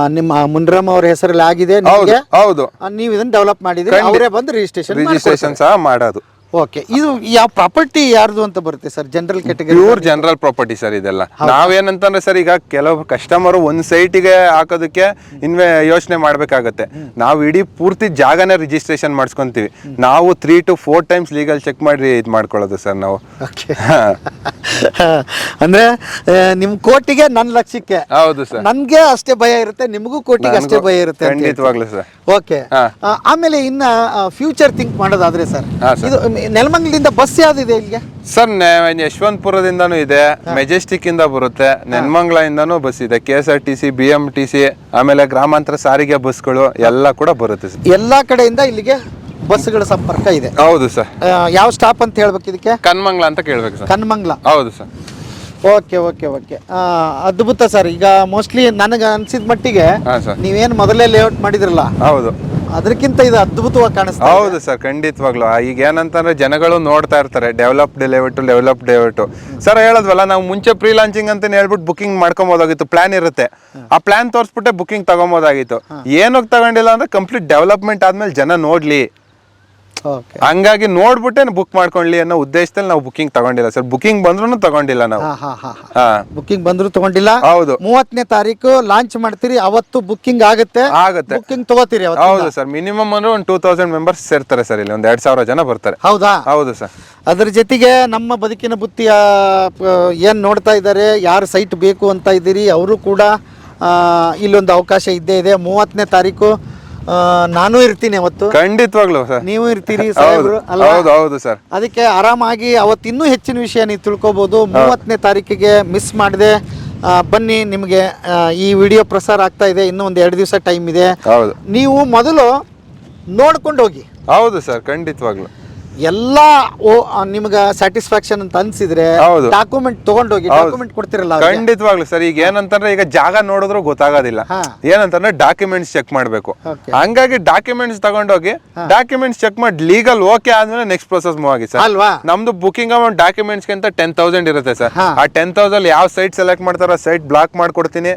Speaker 2: ನಿಮ್ಮ ಮುನಿರಾಮ್ ಅವ್ರ ಹೆಸರಲ್ಲಿ ಆಗಿದೆ
Speaker 1: ಹೌದು
Speaker 2: ನಿಮ್ಗೆ
Speaker 1: ಹೌದು
Speaker 2: ನೀವು ಇದನ್ನ ಡೆವಲಪ್ ಮಾಡಿದ್ರೆ ಅವರೇ ಬಂದು ರಿಜಿಸ್ಟ್ರೇಷನ್
Speaker 1: ರಿಜಿಸ್ಟ್ರೇಷನ್ ಸಹ ಮಾಡೋದು.
Speaker 2: ಓಕೆ ಇದು ಯಾವ ಪ್ರಾಪರ್ಟಿ ಯಾರ್ದು ಅಂತ ಬರುತ್ತೆ sir general category
Speaker 1: pure general property sir ಇದೆಲ್ಲ. ನಾವೇನಂತಂದ್ರೆ ಸರ್ ಈಗ ಕೆಲವು ಕಸ್ಟಮರ್ ಒಂದ್ ಸೈಟಿಗೆ ಹಾಕೋದಕ್ಕೆ ಇನ್ವೆ ಯೋಚನೆ ಮಾಡ್ಬೇಕಾಗತ್ತೆ. ನಾವು ಇಡೀ ಪೂರ್ತಿ ಜಾಗನೇ ರಿಜಿಸ್ಟ್ರೇಷನ್ ಮಾಡಿಸ್ಕೊಂತೀವಿ. ನಾವು three to four times legal check ಮಾಡಿ ಇದು ಮಾಡ್ಕೊಳ್ಳೋದು ಸರ್ ನಾವು.
Speaker 2: ಅಂದ್ರೆ ನಿಮ್ ಕೋಟಿಗೆ ನನ್ನ ಲಕ್ಷಕ್ಕೆ.
Speaker 1: ಹೌದು ಸರ್
Speaker 2: ನನ್ಗೆ ಅಷ್ಟೇ ಭಯ ಇರುತ್ತೆ ನಿಮಗೂ ಕೋಟಿಗೆ ಅಷ್ಟೇ ಭಯ ಇರುತ್ತೆ
Speaker 1: ಖಂಡಿತವಾಗ್ಲೂ ಸರ್
Speaker 2: ಓಕೆ. ಆಮೇಲೆ ಇನ್ನ ಫ್ಯೂಚರ್ ಥಿಂಕ್ ಮಾಡೋದಾದ್ರೆ ಸರ್
Speaker 1: ಸರ್.
Speaker 2: ಇದು ನೆಲಮಂಗಲಿಂದ ಬಸ್ ಯಾವ್ದಿದೆ ಇಲ್ಲಿಗೆ?
Speaker 1: ಸರ್ ಯಶವಂತಪುರದಿಂದನೂ ಇದೆ ಮೆಜೆಸ್ಟಿಕ್ ಇಂದ ಬರುತ್ತೆ ನೆನ್ಮಂಗ್ಲ ಇಂದಾನು ಬಸ್ ಇದೆ K S R T C B M T C ಆಮೇಲೆ ಗ್ರಾಮಾಂತರ ಸಾರಿಗೆ ಬಸ್ಗಳು ಎಲ್ಲ ಕೂಡ ಬರುತ್ತೆ ಸರ್.
Speaker 2: ಎಲ್ಲಾ ಕಡೆಯಿಂದ ಇಲ್ಲಿಗೆ ಬಸ್ಗಳ ಸಂಪರ್ಕ ಇದೆ.
Speaker 1: ಹೌದು ಸರ್.
Speaker 2: ಯಾವ ಸ್ಟಾಪ್ ಅಂತ ಹೇಳ್ಬೇಕು ಇದಕ್ಕೆ?
Speaker 1: ಕನ್ಮಂಗ್ಲ ಅಂತ ಕೇಳ್ಬೇಕು ಸರ್.
Speaker 2: ಕನ್ಮಂಗ್ಲ
Speaker 1: ಹೌದು ಸರ್.
Speaker 2: Okay okay okay. ಅದ್ಭುತ ಸರ್. ಈಗ ಮೋಸ್ಟ್ಲಿ ನನಗೆ ಅನ್ಸಿದ ಮಟ್ಟಿಗೆ ನೀವೇನು ಮೊದಲೇ ಲೇಔಟ್ ಮಾಡಿದ್ರಲ್ಲ?
Speaker 1: ಹೌದು.
Speaker 2: ಅದಕ್ಕಿಂತ ಇದು ಅದ್ಭುತವಾಗಿ ಕಾಣಿಸ್ತಾ
Speaker 1: ಹೌದು ಸರ್ ಖಂಡಿತವಾಗ್ಲು. ಆ, ಈಗ ಏನಂತಂದ್ರೆ ಜನಗಳು ನೋಡ್ತಾ ಇರ್ತಾರೆ ಡೆವಲಪ್ ಲೆವೆಟ್ ಡೆವಲಪ್ ಲೆವೆಟ್ ಸರ್ ಹೇಳದ್ವಲ್ಲ ನಾವು ಮುಂಚೆ ಪ್ರೀ ಲಾಂಚಿಂಗ್ ಅಂತ ಹೇಳ್ಬಿಟ್ಟು ಬುಕಿಂಗ್ ಮಾಡ್ಕೊಬೋದಾಗಿತ್ತು ಪ್ಲಾನ್ ಇರುತ್ತೆ. ಆ ಪ್ಲಾನ್ ತೋರಿಸ್ಬಿಟ್ಟೆ ಬುಕಿಂಗ್ ತಗೊಬೋದಾಗಿತ್ತು. ಏನಕ್ಕೆ ತಗೊಂಡಿಲ್ಲ ಅಂದ್ರೆ ಕಂಪ್ಲೀಟ್ ಡೆವಲಪ್ಮೆಂಟ್ ಆದ್ಮೇಲೆ ಜನ ನೋಡ್ಲಿ. ಹಂಗಾಗಿ ನೋಡ್ಬಿಟ್ಟೆ ಬುಕ್ ಮಾಡ್ಕೊಳ್ಳಿ ಅನ್ನೋ ಉದ್ದೇಶದಲ್ಲಿ ನಾವು ಬುಕಿಂಗ್ ತಗೊಂಡಿಲ್ಲ ಸರ್ ಬುಕಿಂಗ್ ಬಂದ್ರು ತಗೊಂಡಿಲ್ಲ ನಾವು.
Speaker 2: ಹಾ ಹಾ ಹಾ
Speaker 1: ಹಾ.
Speaker 2: ಬುಕ್ಕಿಂಗ್ ಬಂದ್ರು ತಗೊಂಡಿಲ್ಲ.
Speaker 1: ಹೌದು.
Speaker 2: ಮೂವತ್ತನೇ ತಾರೀಕು ಲಾಂಚ್ ಮಾಡ್ತೀರಿ ಅವತ್ತು ಬುಕ್ಕಿಂಗ್ ಆಗುತ್ತೆ.
Speaker 1: ಆಗುತ್ತೆ.
Speaker 2: ಬುಕ್ಕಿಂಗ್ ತಗೋತೀರಿ
Speaker 1: ಹೌದು ಸರ್ ಮಿನಿಮಮ್ ಅಂದ್ರೆ ಒಂದು ಟೂ ತೌಸಂಡ್ ಮೆಂಬರ್ಸ್ ಸೇರ್ತಾರೆ ಸರ್ ಇಲ್ಲಿ. ಒಂದು ಎರಡ್ ಸಾವಿರ ಜನ ಬರ್ತಾರೆ.
Speaker 2: ಹೌದಾ?
Speaker 1: ಹೌದು ಸರ್
Speaker 2: ಅದ್ರ ಜೊತೆಗೆ ನಮ್ಮ ಬದುಕಿನ ಬುತ್ತಿಯ ಏನ್ ನೋಡ್ತಾ ಇದ್ದಾರೆ ಯಾರು ಸೈಟ್ ಬೇಕು ಅಂತ ಇದ್ದೀರಿ ಅವರು ಕೂಡ ಇಲ್ಲೊಂದು ಅವಕಾಶ ಇದ್ದೇ ಇದೆ. ಮೂವತ್ತನೇ ತಾರೀಕು ನಾನು ಇರ್ತೀನಿ ಅವತ್ತು.
Speaker 1: ಖಂಡಿತವಾಗ್ಲು ಸರ್.
Speaker 2: ನೀವು ಇರ್ತೀರಿ
Speaker 1: ಹೌದು
Speaker 2: ಸಾಹೇಬ್ರು ಅಲ್ವಾ?
Speaker 1: ಹೌದು ಹೌದು ಸರ್.
Speaker 2: ಅದಕ್ಕೆ ಆರಾಮಾಗಿ ಅವತ್ತು ಇನ್ನೂ ಹೆಚ್ಚಿನ ವಿಷಯ ನೀವು ತಿಳ್ಕೊಬಹುದು ಮೂವತ್ತನೇ ತಾರೀಕಿಗೆ ಮಿಸ್ ಮಾಡಿದೆ. ಬನ್ನಿ ನಿಮಗೆ ಈ ವಿಡಿಯೋ ಪ್ರಸಾರ ಆಗ್ತಾ ಇದೆ. ಇನ್ನೂ ಒಂದು ಎರಡು ದಿವಸ ಟೈಮ್ ಇದೆ.
Speaker 1: ಹೌದು.
Speaker 2: ನೀವು ಮೊದಲು ನೋಡ್ಕೊಂಡು ಹೋಗಿ.
Speaker 1: ಹೌದು ಸರ್ ಖಂಡಿತವಾಗ್ಲು.
Speaker 2: ಎಲ್ಲ ಓ ನಿಮ್ಗೆ ಸ್ಯಾಟಿಸ್ಫ್ಯಾಕ್ಷನ್ ಅಂತ ಅನ್ಸಿದ್ರೆ
Speaker 1: ಹೌದು.
Speaker 2: ಡಾಕ್ಯುಮೆಂಟ್ ತಗೊಂಡೋಗಿ ಡಾಕ್ಯುಮೆಂಟ್ ಕೊಡ್ತಿರಲ್ಲ ಅವ್ರಿಗೆ.
Speaker 1: ಖಂಡಿತವಾಗ್ಲು ಸರ್ ಈಗ ಏನಂತಂದ್ರೆ ಈಗ ಜಾಗ ನೋಡಿದ್ರು ಗೊತ್ತಾಗೋದಿಲ್ಲ.
Speaker 2: ಹಾ.
Speaker 1: ಏನಂತಂದ್ರೆ ಡಾಕ್ಯುಮೆಂಟ್ಸ್ ಚೆಕ್ ಮಾಡ್ಬೇಕು.
Speaker 2: Okay.
Speaker 1: ಹಂಗಾಗಿ ಡಾಕ್ಯುಮೆಂಟ್ಸ್ ತಗೊಂಡೋಗಿ ಡಾಕ್ಯುಮೆಂಟ್ಸ್ ಚೆಕ್ ಮಾಡಿ ಲೀಗಲ್ ಓಕೆ ಆದ್ಮೇಲೆ ನೆಕ್ಸ್ಟ್ ಪ್ರೊಸೆಸ್ ಮೂವ್ ಆಗಿ ಸರ್.
Speaker 2: ಅಲ್ವಾ?
Speaker 1: ನಮ್ದು ಬುಕಿಂಗ್ ಅಮೌಂಟ್ ಡಾಕ್ಯುಮೆಂಟ್ಸ್ ಗಿಂತ ಟೆನ್ ತೌಸಂಡ್ ಇರುತ್ತೆ ಸರ್.
Speaker 2: ಹಾ.
Speaker 1: ಆ ಟೆನ್ ತೌಸಂಡ್ ಯಾವ ಸೈಟ್ ಸೆಲೆಕ್ಟ್ ಮಾಡ್ತಾರೋ ಸೈಟ್ ಬ್ಲಾಕ್ ಮಾಡ್ಕೊಡ್ತೀನಿ.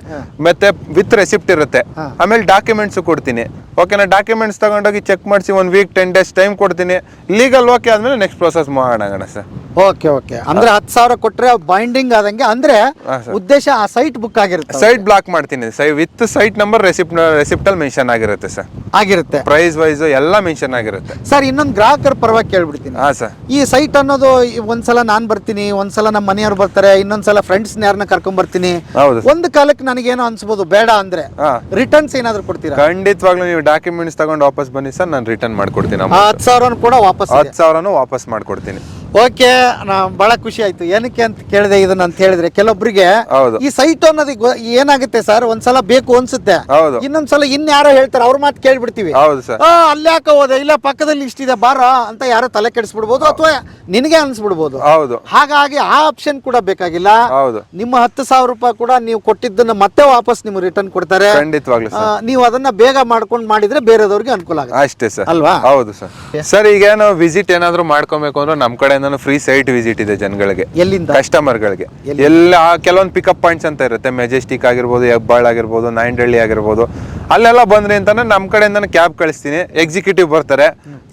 Speaker 1: ಮತ್ತೆ ವಿತ್ ರೆಸಿಪ್ಟ್ ಇರುತ್ತೆ. ಆಮೇಲೆ ಡಾಕ್ಯುಮೆಂಟ್ಸ್ ಕೊಡ್ತೀನಿ. ಓಕೆನಾ ಡಾಕ್ಯುಮೆಂಟ್ಸ್ ತಗೊಂಡೋಗಿ ಚೆಕ್ ಮಾಡಿಸಿ one week ten days time ಕೊಡ್ತೀನಿ. ಲೀಗಲ್ ಓಕೆ ಆದ್ಮೇಲೆ ನೆಕ್ಸ್ಟ್ ಪ್ರೊಸೆಸ್ ಮಾಡೋಣ ಸರ್
Speaker 2: ಓಕೆ ಓಕೆ. ಅಂದ್ರೆ ಹತ್ತು ಸಾವಿರ ಕೊಟ್ರೆ ಬೈಂಡಿಂಗ್ ಆದಂಗೆ ಅಂದ್ರೆ ಉದ್ದೇಶ ಆ ಸೈಟ್ ಬುಕ್ ಆಗಿರುತ್ತೆ
Speaker 1: ಸೈಟ್ ಬ್ಲಾಕ್ ಮಾಡ್ತೀನಿ ಸೈ with site number receipt receipt ಅಲ್ಲಿ ಮೆನ್ಷನ್ ಆಗಿರುತ್ತೆ ಸರ್.
Speaker 2: ಆಗಿರುತ್ತೆ.
Speaker 1: ಪ್ರೈಸ್ ವೈಸ್ ಎಲ್ಲ ಮೆನ್ಷನ್ ಆಗಿರುತ್ತೆ.
Speaker 2: ಸರ್ ಇನ್ನೊಂದು ಗ್ರಾಹಕರ ಪರವಾಗಿ ಕೇಳ್ಬಿಡ್ತೀನಿ.
Speaker 1: ಹಾ ಸರ್.
Speaker 2: ಈ ಸೈಟ್ ಅನ್ನೋದು ಒಂದ್ಸಲ ನಾನು ಬರ್ತೀನಿ ಒಂದ್ಸಲ ನಮ್ಮ ಮನೆಯವ್ರು ಬರ್ತಾರೆ ಇನ್ನೊಂದ್ಸಲ ಫ್ರೆಂಡ್ಸ್ ಯಾರನ್ನ ಕರ್ಕೊಂಡ್ ಬರ್ತೀನಿ.
Speaker 1: ಹೌದು
Speaker 2: ಒಂದು ಕಾಲಕ್ಕೆ ನನಗೇನೋ ಅನ್ಸ್ಬೋದು ಬೇಡ ಅಂದ್ರೆ
Speaker 1: ಹಾ.
Speaker 2: ರಿಟರ್ನ್ಸ್ ಏನಾದ್ರು ಕೊಡ್ತೀರಾ?
Speaker 1: ಖಂಡಿತವಾಗ್ಲೂ ನೀವು ಡಾಕ್ಯುಮೆಂಟ್ಸ್ ತಗೊಂಡು ವಾಪಸ್ ಬನ್ನಿ ಸರ್ ನಾನು ರಿಟರ್ನ್ ಮಾಡ್ಕೊಡ್ತೀನಿ
Speaker 2: ಆ ಹತ್ತು ಸಾವಿರ ಕೂಡ ವಾಪಸ್
Speaker 1: ಹತ್ತು ಸಾವಿರನೂ ವಾಪಸ್ ಮಾಡ್ಕೊಡ್ತೀನಿ.
Speaker 2: ಓಕೆ ನಾ ಬಹಳ ಖುಷಿ ಆಯ್ತು. ಏನಕ್ಕೆ ಅಂತ ಕೇಳಿದೆ ಇದನ್ನ ಅಂತ ಹೇಳಿದ್ರೆ ಕೆಲವೊಬ್ಬರಿಗೆ
Speaker 1: ಹೌದು.
Speaker 2: ಈ ಸೈಟ್ ಅನ್ನೋದು ಗೊ- ಏನಾಗುತ್ತೆ ಸರ್ ಒಂದ್ಸಲ ಬೇಕು ಅನ್ಸುತ್ತೆ.
Speaker 1: ಹೌದು.
Speaker 2: ಇನ್ನೊಂದ್ಸಲ ಇನ್ಯಾರೋ ಹೇಳ್ತಾರೆ ಅವ್ರ ಮಾತು ಕೇಳ್ಬಿಡ್ತೀವಿ.
Speaker 1: ಹೌದು ಸರ್.
Speaker 2: ಅಲ್ಲಿ ಯಾಕೆ ಹೋದೆ ಇಲ್ಲ ಪಕ್ಕದಲ್ಲಿ ಇಷ್ಟಿದೆ ಬಾರ ಅಂತ ಯಾರೋ ತಲೆ ಕೆಡಿಸ್ಬಿಡ್ಬೋದು ಅಥವಾ ನಿನಗೆ ಅನ್ಸ್ಬಿಡ್ಬೋದು.
Speaker 1: ಹೌದು.
Speaker 2: ಹಾಗಾಗಿ ಆ ಆಪ್ಷನ್ ಕೂಡ ಬೇಕಾಗಿಲ್ಲ.
Speaker 1: ಹೌದು.
Speaker 2: ನಿಮ್ಮ ಹತ್ತು ಸಾವಿರ ರೂಪಾಯಿ ಕೂಡ ನೀವು ಕೊಟ್ಟಿದ್ದನ್ನ ಮತ್ತೆ ವಾಪಸ್ ನಿಮ್ಗೆ ರಿಟರ್ನ್ ಕೊಡ್ತಾರೆ.
Speaker 1: ಖಂಡಿತವಾಗ್ಲೂ
Speaker 2: ಆ,
Speaker 1: ಸರ್.
Speaker 2: ನೀವು ಅದನ್ನ ಬೇಗ ಮಾಡ್ಕೊಂಡು ಮಾಡಿದ್ರೆ ಬೇರೆದವ್ರಿಗೆ ಅನುಕೂಲ ಆಗುತ್ತೆ.
Speaker 1: ಅಷ್ಟೇ ಸರ್.
Speaker 2: ಅಲ್ವಾ?
Speaker 1: ಹೌದು ಸರ್. ಸರ್ ಈಗ ಏನೋ ವಿಸಿಟ್ ಏನಾದ್ರು ಮಾಡ್ಕೊಬೇಕು ಅಂದ್ರೆ ನಮ್ಮ ಕಡೆಯಿಂದನೂ ಫ್ರೀ ಸೈಟ್ ವಿಸಿಟ್ ಇದೆ ಜನಗಳಿಗೆ
Speaker 2: ಎಲ್ಲಿಂದ?
Speaker 1: ಕಸ್ಟಮರ್ಗಳಿಗೆ ಎಲ್ಲ ಕೆಲವೊಂದು ಪಿಕಪ್ ಪಾಯಿಂಟ್ಸ್ ಅಂತ ಇರುತ್ತೆ. ಮೆಜೆಸ್ಟಿಕ್ ಆಗಿರ್ಬೋದು ಹೆಬ್ಬಾಳ್ ಆಗಿರ್ಬೋದು ನಾಯಂಡಹಳ್ಳಿ ಆಗಿರ್ಬೋದು. ಅಲ್ಲೆಲ್ಲ ಬಂದ್ರಿ ಅಂತಂದ್ರೆ ನಮ್ಮ ಕಡೆಯಿಂದ ಕ್ಯಾಬ್ ಕಳಿಸ್ತೀನಿ. ಎಕ್ಸಿಕ್ಯೂಟಿವ್ ಬರ್ತಾರೆ.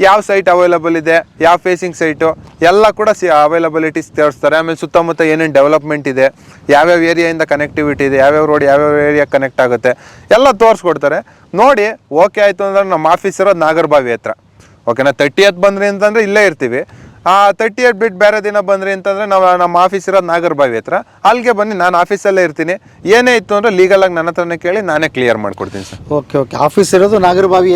Speaker 1: ಯಾವ ಸೈಟ್ ಅವೈಲಬಲ್ ಇದೆ ಯಾವ ಫೇಸಿಂಗ್ ಸೈಟು ಎಲ್ಲ ಕೂಡ ಸಿ ಅವೈಲಬಿಲಿಟೀಸ್ ತೋರಿಸ್ತಾರೆ. ಆಮೇಲೆ ಸುತ್ತಮುತ್ತ ಏನೇನು ಡೆವಲಪ್ಮೆಂಟ್ ಇದೆ ಯಾವ್ಯಾವ ಏರಿಯಾಯಿಂದ ಕನೆಕ್ಟಿವಿಟಿ ಇದೆ ಯಾವ್ಯಾವ ರೋಡ್ ಯಾವ್ಯಾವ ಏರಿಯಾ ಕನೆಕ್ಟ್ ಆಗುತ್ತೆ ಎಲ್ಲ ತೋರಿಸ್ಕೊಡ್ತಾರೆ. ನೋಡಿ ಓಕೆ ಆಯಿತು ಅಂದ್ರೆ ನಮ್ಮ ಆಫೀಸ್ ಇರೋದು ನಾಗರಬಾವಿ ಹತ್ರ. ಓಕೆನಾ ತರ್ಟಿ ಎತ್ ಬಂದ್ರಿ ಅಂತಂದ್ರೆ ಇಲ್ಲೇ ಇರ್ತೀವಿ. ಆ ತರ್ಟಿ ಏಟ್ ಬಿಟ್ಟು ಬೇರೆ ದಿನ ಬಂದ್ರಿ ಅಂತಂದ್ರೆ ನಾವು ನಮ್ಮ ಆಫೀಸ್ ಇರೋದು ನಾಗರಬಾವಿ ಹತ್ರ. ಅಲ್ಲಿಗೆ ಬನ್ನಿ ನಾನು ಆಫೀಸಲ್ಲೇ ಇರ್ತೀನಿ. ಏನೇ ಇತ್ತು ಅಂದ್ರೆ ಲೀಗಲ್ ಆಗಿ ನನ್ನ ಹತ್ರನೇ ಕೇಳಿ ನಾನೇ ಕ್ಲಿಯರ್ ಮಾಡ್ಕೊಡ್ತೀನಿ ಸರ್.
Speaker 2: ಓಕೆ ಓಕೆ ಆಫೀಸ್ ಇರೋದು ನಾಗರಬಾವಿ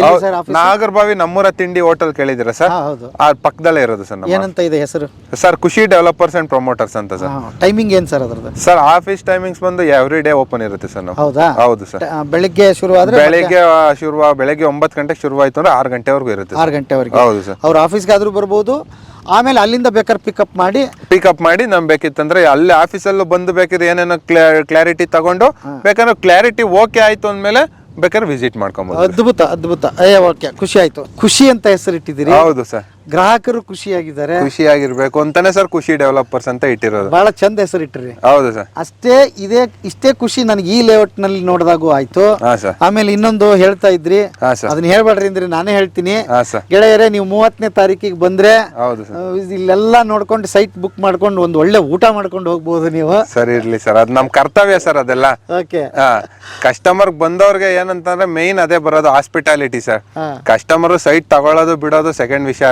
Speaker 1: ನಾಗರಬಾವಿ ನಮ್ಮೂರ ತಿಂಡಿ ಹೋಟೆಲ್ ಕೇಳಿದಿರ ಸರ್?
Speaker 2: ಹೌದು.
Speaker 1: ಆ ಪಕ್ಕದಲ್ಲೇ ಇರೋದು ಸರ್ ನಮ್ಮ
Speaker 2: ಏನಂತ ಇದೆ ಹೆಸರು?
Speaker 1: Sir Khushi developers and promoters ಅಂತ ಸರ್.
Speaker 2: ಟೈಮಿಂಗ್ ಏನು ಸರ್ ಅದ್ರದ್ದು?
Speaker 1: ಸರ್ ಆಫೀಸ್ ಟೈಮಿಂಗ್ಸ್ ಬಂದು ಎವ್ರಿ ಡೇ ಓಪನ್ ಇರುತ್ತೆ ಸರ್ ನಾವು.
Speaker 2: ಹೌದಾ?
Speaker 1: ಹೌದು ಸರ್.
Speaker 2: ಬೆಳಿಗ್ಗೆ ಶುರು ಆದ್ರೆ
Speaker 1: ಬೆಳಿಗ್ಗೆ ಶುರುವ ಬೆಳಿಗ್ಗೆ ಒಂಬತ್ತು ಗಂಟೆಗೆ ಶುರುವಾಯ್ತು ಅಂದ್ರೆ ಆರು ಗಂಟೆವರೆಗೂ ಇರುತ್ತೆ
Speaker 2: ಆರು ಗಂಟೆವರೆಗೆ.
Speaker 1: ಹೌದು ಸರ್.
Speaker 2: ಅವ್ರ ಆಫೀಸ್ಗೆ ಆದ್ರೂ ಬರ್ಬೋದು ಆಮೇಲೆ ಅಲ್ಲಿಂದ ಬೇಕಾದ್ರೆ ಪಿಕಪ್ ಮಾಡಿ
Speaker 1: ಪಿಕಪ್ ಮಾಡಿ ನಮ್ ಬೇಕಿತ್ತಂದ್ರೆ ಅಲ್ಲಿ ಆಫೀಸಲ್ಲೂ ಬಂದು ಬೇಕಿದ್ರೆ ಏನೇನೋ ಕ್ಲಾರಿಟಿ ತಗೊಂಡು ಬೇಕಾದ್ರೆ ಕ್ಲಾರಿಟಿ ಓಕೆ ಆಯ್ತು ಅಂದ್ಮೇಲೆ ಬೇಕಾದ್ರೆ ವಿಸಿಟ್ ಮಾಡ್ಕೊಬಹುದು
Speaker 2: ಅದ್ಭುತ ಅದ್ಭುತ. ಏ ಓಕೆ ಖುಷಿ ಆಯ್ತು. ಖುಷಿ ಅಂತ ಹೆಸರಿಟ್ಟಿದ್ದೀರಿ.
Speaker 1: ಹೌದು ಸರ್
Speaker 2: ಗ್ರಾಹಕರು ಖುಷಿಯಾಗಿದ್ದಾರೆ.
Speaker 1: ಖುಷಿಯಾಗಿರ್ಬೇಕು. ಅಂತಾನೆ ಸರ್ ಖುಷಿ ಡೆವಲಪರ್ಸ್ ಅಂತ ಇಟ್ಟಿರೋದು.
Speaker 2: ಬಹಳ ಚಂದ ಇಟ್ಟಿರಿ.
Speaker 1: ಹೌದು ಸರ್.
Speaker 2: ಅಷ್ಟೇ ಇದೇ ಇಷ್ಟೇ ಖುಷಿ ನನಗೆ ಈ ಲೇಔಟ್ನಲ್ಲಿ ನೋಡಿದಾಗೂ ಆಯ್ತು.
Speaker 1: ಹಾ ಸರ್.
Speaker 2: ಆಮೇಲೆ ಇನ್ನೊಂದು ಹೇಳ್ತಾ ಇದ್ರಿ.
Speaker 1: ಹಾ ಸರ್.
Speaker 2: ಅದನ್ನ ಹೇಳ್ಬೇಡ್ರಿ ಅಂದ್ರೆ ನಾನೇ ಹೇಳ್ತೀನಿ.
Speaker 1: ಹಾ ಸರ್.
Speaker 2: ಗೆಳೆಯರೇ ನೀವು ಮೂವತ್ತನೇ ತಾರೀಕಿಗೆ ಬಂದ್ರೆ
Speaker 1: ಹೌದು ಸರ್.
Speaker 2: ಆ, ಇಲ್ಲೆಲ್ಲ ನೋಡ್ಕೊಂಡು ಸೈಟ್ ಬುಕ್ ಮಾಡ್ಕೊಂಡು ಒಂದು ಒಳ್ಳೆ ಊಟ ಮಾಡ್ಕೊಂಡು ಹೋಗ್ಬೋದು ನೀವು.
Speaker 1: ಸರಿ ಇರ್ಲಿ ಸರ್. ಅದ್ ನಮ್ ಕರ್ತವ್ಯ ಸರ್ ಅದೆಲ್ಲ.
Speaker 2: ಓಕೆ.
Speaker 1: ಕಸ್ಟಮರ್ ಬಂದವ್ರಿಗೆ ಏನಂತಂದ್ರೆ ಮೇನ್ ಅದೇ ಬರೋದು ಹಾಸ್ಪಿಟಾಲಿಟಿ ಸರ್.
Speaker 2: ಹಾ.
Speaker 1: ಕಸ್ಟಮರ್ ಸೈಟ್ ತಗೊಳ್ಳೋದು ಬಿಡೋದು ಸೆಕೆಂಡ್ ವಿಷಯ.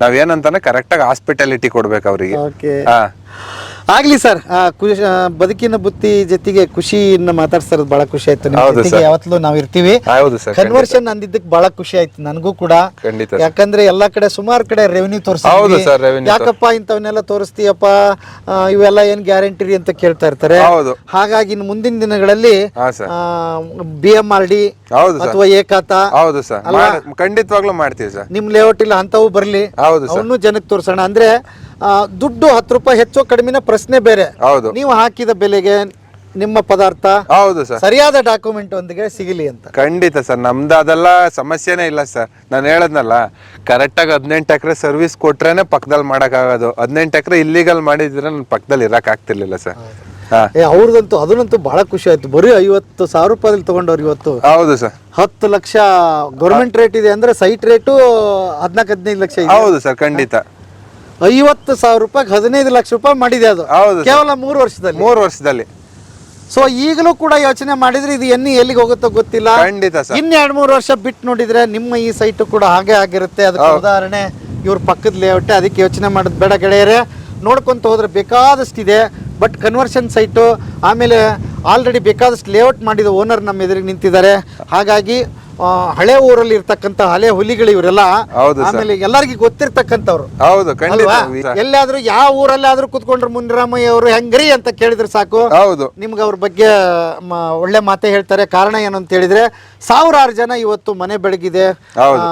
Speaker 1: ನಾವ್ ಏನಂತಾನೆ ಕರೆಕ್ಟ್ ಆಗಿ ಹಾಸ್ಪಿಟಾಲಿಟಿ ಕೊಡ್ಬೇಕು ಅವರಿಗೆ.
Speaker 2: ಓಕೆ
Speaker 1: ಹಾ.
Speaker 2: ಆಗ್ಲಿ ಸರ್ ಖುಷಿ ಬದುಕಿನ ಬುತ್ತಿ ಜೊತೆಗೆ ಖುಷಿಯಿಂದ ಮಾತಾಡ್ಸಿರೋದು ಬಹಳ ಖುಷಿ ಆಯ್ತು
Speaker 1: ಹೌದು
Speaker 2: ಜೊತೆಗೆ ಯಾವತ್ತಲೂ ನಾವು ಇರ್ತೀವಿ.
Speaker 1: ಹೌದು ಸರ್
Speaker 2: ಕನ್ವರ್ಷನ್ ಅಂದಿದ್ದಕ್ಕೆ ಬಹಳ ಖುಷಿ ಆಯ್ತು ನನಗೂ ಕೂಡ.
Speaker 1: ಖಂಡಿತ sir.
Speaker 2: ಯಾಕಂದ್ರೆ ಎಲ್ಲಾ ಕಡೆ ಸುಮಾರು ಕಡೆ ರೆವೆನ್ಯೂ
Speaker 1: ಹೌದು
Speaker 2: ತೋರಿಸ್ತೀವಿ
Speaker 1: sir, revenue
Speaker 2: ಯಾಕಪ್ಪ ಇಂಥವನ್ನೆಲ್ಲ ತೋರಿಸ್ತೀಯಪ್ಪ? ಆ, ಇವೆಲ್ಲ ಏನ್ ಗ್ಯಾರಂಟಿ ರೀ ಅಂತ ಕೇಳ್ತಾ ಇರ್ತಾರೆ.
Speaker 1: ಹೌದು.
Speaker 2: ಹಾಗಾಗಿ ಇನ್ನು ಮುಂದಿನ ದಿನಗಳಲ್ಲಿ
Speaker 1: ಹಾ sir
Speaker 2: B M R D
Speaker 1: ಹೌದು ಸರ್
Speaker 2: ಅಥವಾ ಏಕಾತ
Speaker 1: ಹೌದು ಸರ್ ಖಂಡಿತವಾಗ್ಲೂ ಮಾಡ್ತೀವಿ ಸರ್
Speaker 2: ನಿಮ್ ಲೇಔಟ್ ಇಲ್ಲ ಅಂತವು ಬರ್ಲಿ.
Speaker 1: ಹೌದು ಸರ್.
Speaker 2: ಅವನು ಜನಕ್ಕೆ ತೋರಿಸೋಣ. ಅಂದ್ರೆ ಆ, ದುಡ್ಡು ಹತ್ತು ರೂಪಾಯಿ ಹೆಚ್ಚು ಕಡಿಮೆನ ಪ್ರಶ್ನೆ ಬೇರೆ.
Speaker 1: ಹೌದು.
Speaker 2: ನೀವು ಹಾಕಿದ ಬೆಲೆಗೆ ನಿಮ್ಮ ಪದಾರ್ಥ
Speaker 1: ಹೌದು ಸರ್.
Speaker 2: ಸರಿಯಾದ ಡಾಕ್ಯುಮೆಂಟ್ ಒಂದಿಗೆ ಸಿಗಲಿ ಅಂತ.
Speaker 1: ಖಂಡಿತ ಸರ್. ನಮ್ದು ಅದೆಲ್ಲ ಸಮಸ್ಯೆನೇ ಇಲ್ಲ ಸರ್. ನಾನು ಹೇಳದ್ನಲ್ಲ ಕರೆಕ್ಟಾಗಿ ಹದಿನೆಂಟು ಎಕರೆ ಸರ್ವಿಸ್ ಕೊಟ್ರೇನೆ ಪಕ್ಕದಲ್ಲಿ ಮಾಡೋಕ್ಕಾಗೋದು. ಹದಿನೆಂಟು ಎಕರೆ ಇಲ್ಲಿಗಲ್ ಮಾಡಿದ್ರೆ ನನ್ನ ಪಕ್ಕದಲ್ಲಿ ಇರೋಕ್ಕಾಗ್ತಿರ್ಲಿಲ್ಲ ಸರ್.
Speaker 2: ಅವ್ರದಂತೂ ಅದನ್ನಂತೂ ಬಹಳ ಖುಷಿ ಆಯ್ತು. ಬರೀ ಐವತ್ತು ಸಾವಿರ ರೂಪಾಯಿ ತಗೊಂಡವ್ರು ಇವತ್ತು.
Speaker 1: ಹೌದು ಸರ್.
Speaker 2: ಹತ್ತು ಲಕ್ಷ ಗೌರ್ಮೆಂಟ್ ರೇಟ್ ಇದೆ ಅಂದ್ರೆ ಸೈಟ್ ರೇಟು ಹದಿನಾಲ್ಕು ಹದಿನೈದು ಲಕ್ಷ ಇದೆ.
Speaker 1: ಹೌದು ಸರ್ ಖಂಡಿತ.
Speaker 2: ಐವತ್ತು ಸಾವಿರ ರೂಪಾಯಿ ಹದಿನೈದು ಲಕ್ಷ ರೂಪಾಯಿ ಮಾಡಿದೆ ಅದು.
Speaker 1: ಹೌದು ಸರ್.
Speaker 2: ಕೇವಲ ಮೂರು ವರ್ಷದಲ್ಲಿ.
Speaker 1: ಮೂರು ವರ್ಷದಲ್ಲಿ.
Speaker 2: ಸೊ ಈಗಲೂ ಕೂಡ ಯೋಚನೆ ಮಾಡಿದ್ರೆ ಇದು ಎನ್ನಿ ಎಲ್ಲಿಗೆ ಹೋಗುತ್ತೋ ಗೊತ್ತಿಲ್ಲ.
Speaker 1: ಖಂಡಿತ ಸರ್.
Speaker 2: ಇನ್ ಎರಡ್ ಮೂರು ವರ್ಷ ಬಿಟ್ಟು ನೋಡಿದ್ರೆ ನಿಮ್ಮ ಈ ಸೈಟ್ ಕೂಡ ಹಾಗೆ ಆಗಿರುತ್ತೆ. ಅದಕ್ಕೆ ಉದಾಹರಣೆ ಇವ್ರ ಪಕ್ಕದ ಲೇಔಟ್ ಅದಕ್ಕೆ ಯೋಚನೆ ಮಾಡೋದು ಬೇಡ ಗೆಳೆಯರೆ. ನೋಡ್ಕೊಂತ ಹೋದ್ರೆ ಬೇಕಾದಷ್ಟಿದೆ. ಬಟ್ ಕನ್ವರ್ಷನ್ ಸೈಟು ಆಮೇಲೆ ಆಲ್ರೆಡಿ ಬೇಕಾದಷ್ಟು ಲೇಔಟ್ ಮಾಡಿದ ಓನರ್ ನಮ್ಮ ಎದುರಿಗೆ ನಿಂತಿದ್ದಾರೆ. ಹಾಗಾಗಿ ಹಳೆ ಊರಲ್ಲಿ ಇರ್ತಕ್ಕಂತ ಹಳೆ ಹುಲಿಗಳು ಇವರೆಲ್ಲ
Speaker 1: ಹೌದು ಸರ್.
Speaker 2: ಆಮೇಲೆ ಎಲ್ಲರಿಗೂ ಗೊತ್ತಿರ್ತಕ್ಕಂಥವ್ರು.
Speaker 1: ಹೌದು ಖಂಡಿತ.
Speaker 2: ಅಲ್ವಾ? ಎಲ್ಲಾದ್ರೂ ಯಾವ ಊರಲ್ಲಾದ್ರೂ ಕುತ್ಕೊಂಡ್ರು ಮುನಿರಾಮಯ್ಯ ಅವರು ಹೆಂಗ್ರಿ ಅಂತ ಕೇಳಿದ್ರೆ ಸಾಕು.
Speaker 1: ಹೌದು.
Speaker 2: ನಿಮ್ಗೆ ಅವ್ರ ಬಗ್ಗೆ ಮ- ಒಳ್ಳೆ ಮಾತೇ ಹೇಳ್ತಾರೆ. ಕಾರಣ ಏನು ಅಂತ ಹೇಳಿದ್ರೆ ಸಾವಿರಾರು ಜನ ಇವತ್ತು ಮನೆ ಬೆಳಗಿದೆ.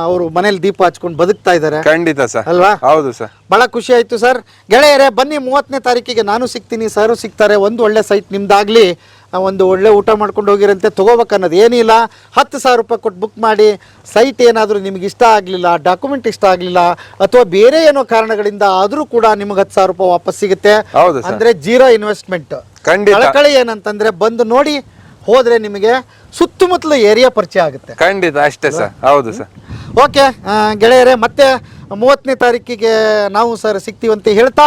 Speaker 2: ಅವರು ಮನೇಲಿ ದೀಪ ಹಚ್ಕೊಂಡು ಬದುಕ್ತಾ ಇದ್ದಾರೆ.
Speaker 1: ಖಂಡಿತ ಸರ್.
Speaker 2: ಅಲ್ವಾ?
Speaker 1: ಹೌದು ಸರ್.
Speaker 2: ಬಹಳ ಖುಷಿ ಆಯ್ತು ಸರ್. ಗೆಳೆಯರೇ ಬನ್ನಿ ಮೂವತ್ತನೇ ತಾರೀಕಿಗೆ ನಾನು ಸಿಗ್ತೀನಿ ಸರ್ ಸಿಗ್ತಾರೆ. ಒಂದು ಒಳ್ಳೆ ಸೈಟ್ ನಿಮ್ದಾಗ್ಲಿ. ಒಂದು ಒಳ್ಳೆ ಊಟ ಮಾಡ್ಕೊಂಡು ಹೋಗಿರಂತೆ ತಗೋಬೇಕನ್ನೋದು ಏನಿಲ್ಲ ಹತ್ತು ಸಾವಿರ ರೂಪಾಯಿ ಕೊಟ್ಟು ಬುಕ್ ಮಾಡಿ ಸೈಟ್ ಏನಾದರೂ ನಿಮ್ಗೆ ಇಷ್ಟ ಆಗಲಿಲ್ಲ ಡಾಕ್ಯುಮೆಂಟ್ ಇಷ್ಟ ಆಗಲಿಲ್ಲ ಅಥವಾ ಬೇರೆ ಏನೋ ಕಾರಣಗಳಿಂದ ಆದರೂ ಕೂಡ ನಿಮ್ಗೆ ಹತ್ತು ಸಾವಿರ ರೂಪಾಯಿ ವಾಪಸ್ ಸಿಗುತ್ತೆ. ಅಂದರೆ ಜೀರೋ ಇನ್ವೆಸ್ಟ್ಮೆಂಟ್. ಕಳಕಳಿ ಏನಂತಂದ್ರೆ ಬಂದು ನೋಡಿ ಹೋದರೆ ನಿಮಗೆ ಸುತ್ತಮುತ್ತಲ ಏರಿಯಾ ಪರಿಚಯ ಆಗುತ್ತೆ.
Speaker 1: ಖಂಡಿತ ಅಷ್ಟೇ ಸರ್. ಹೌದು ಸರ್.
Speaker 2: ಓಕೆ ಗೆಳೆಯರೇ ಮತ್ತೆ ಮೂವತ್ತನೇ ತಾರೀಕಿಗೆ ನಾವು ಸರ್ ಸಿಗ್ತೀವಂತ ಹೇಳ್ತಾ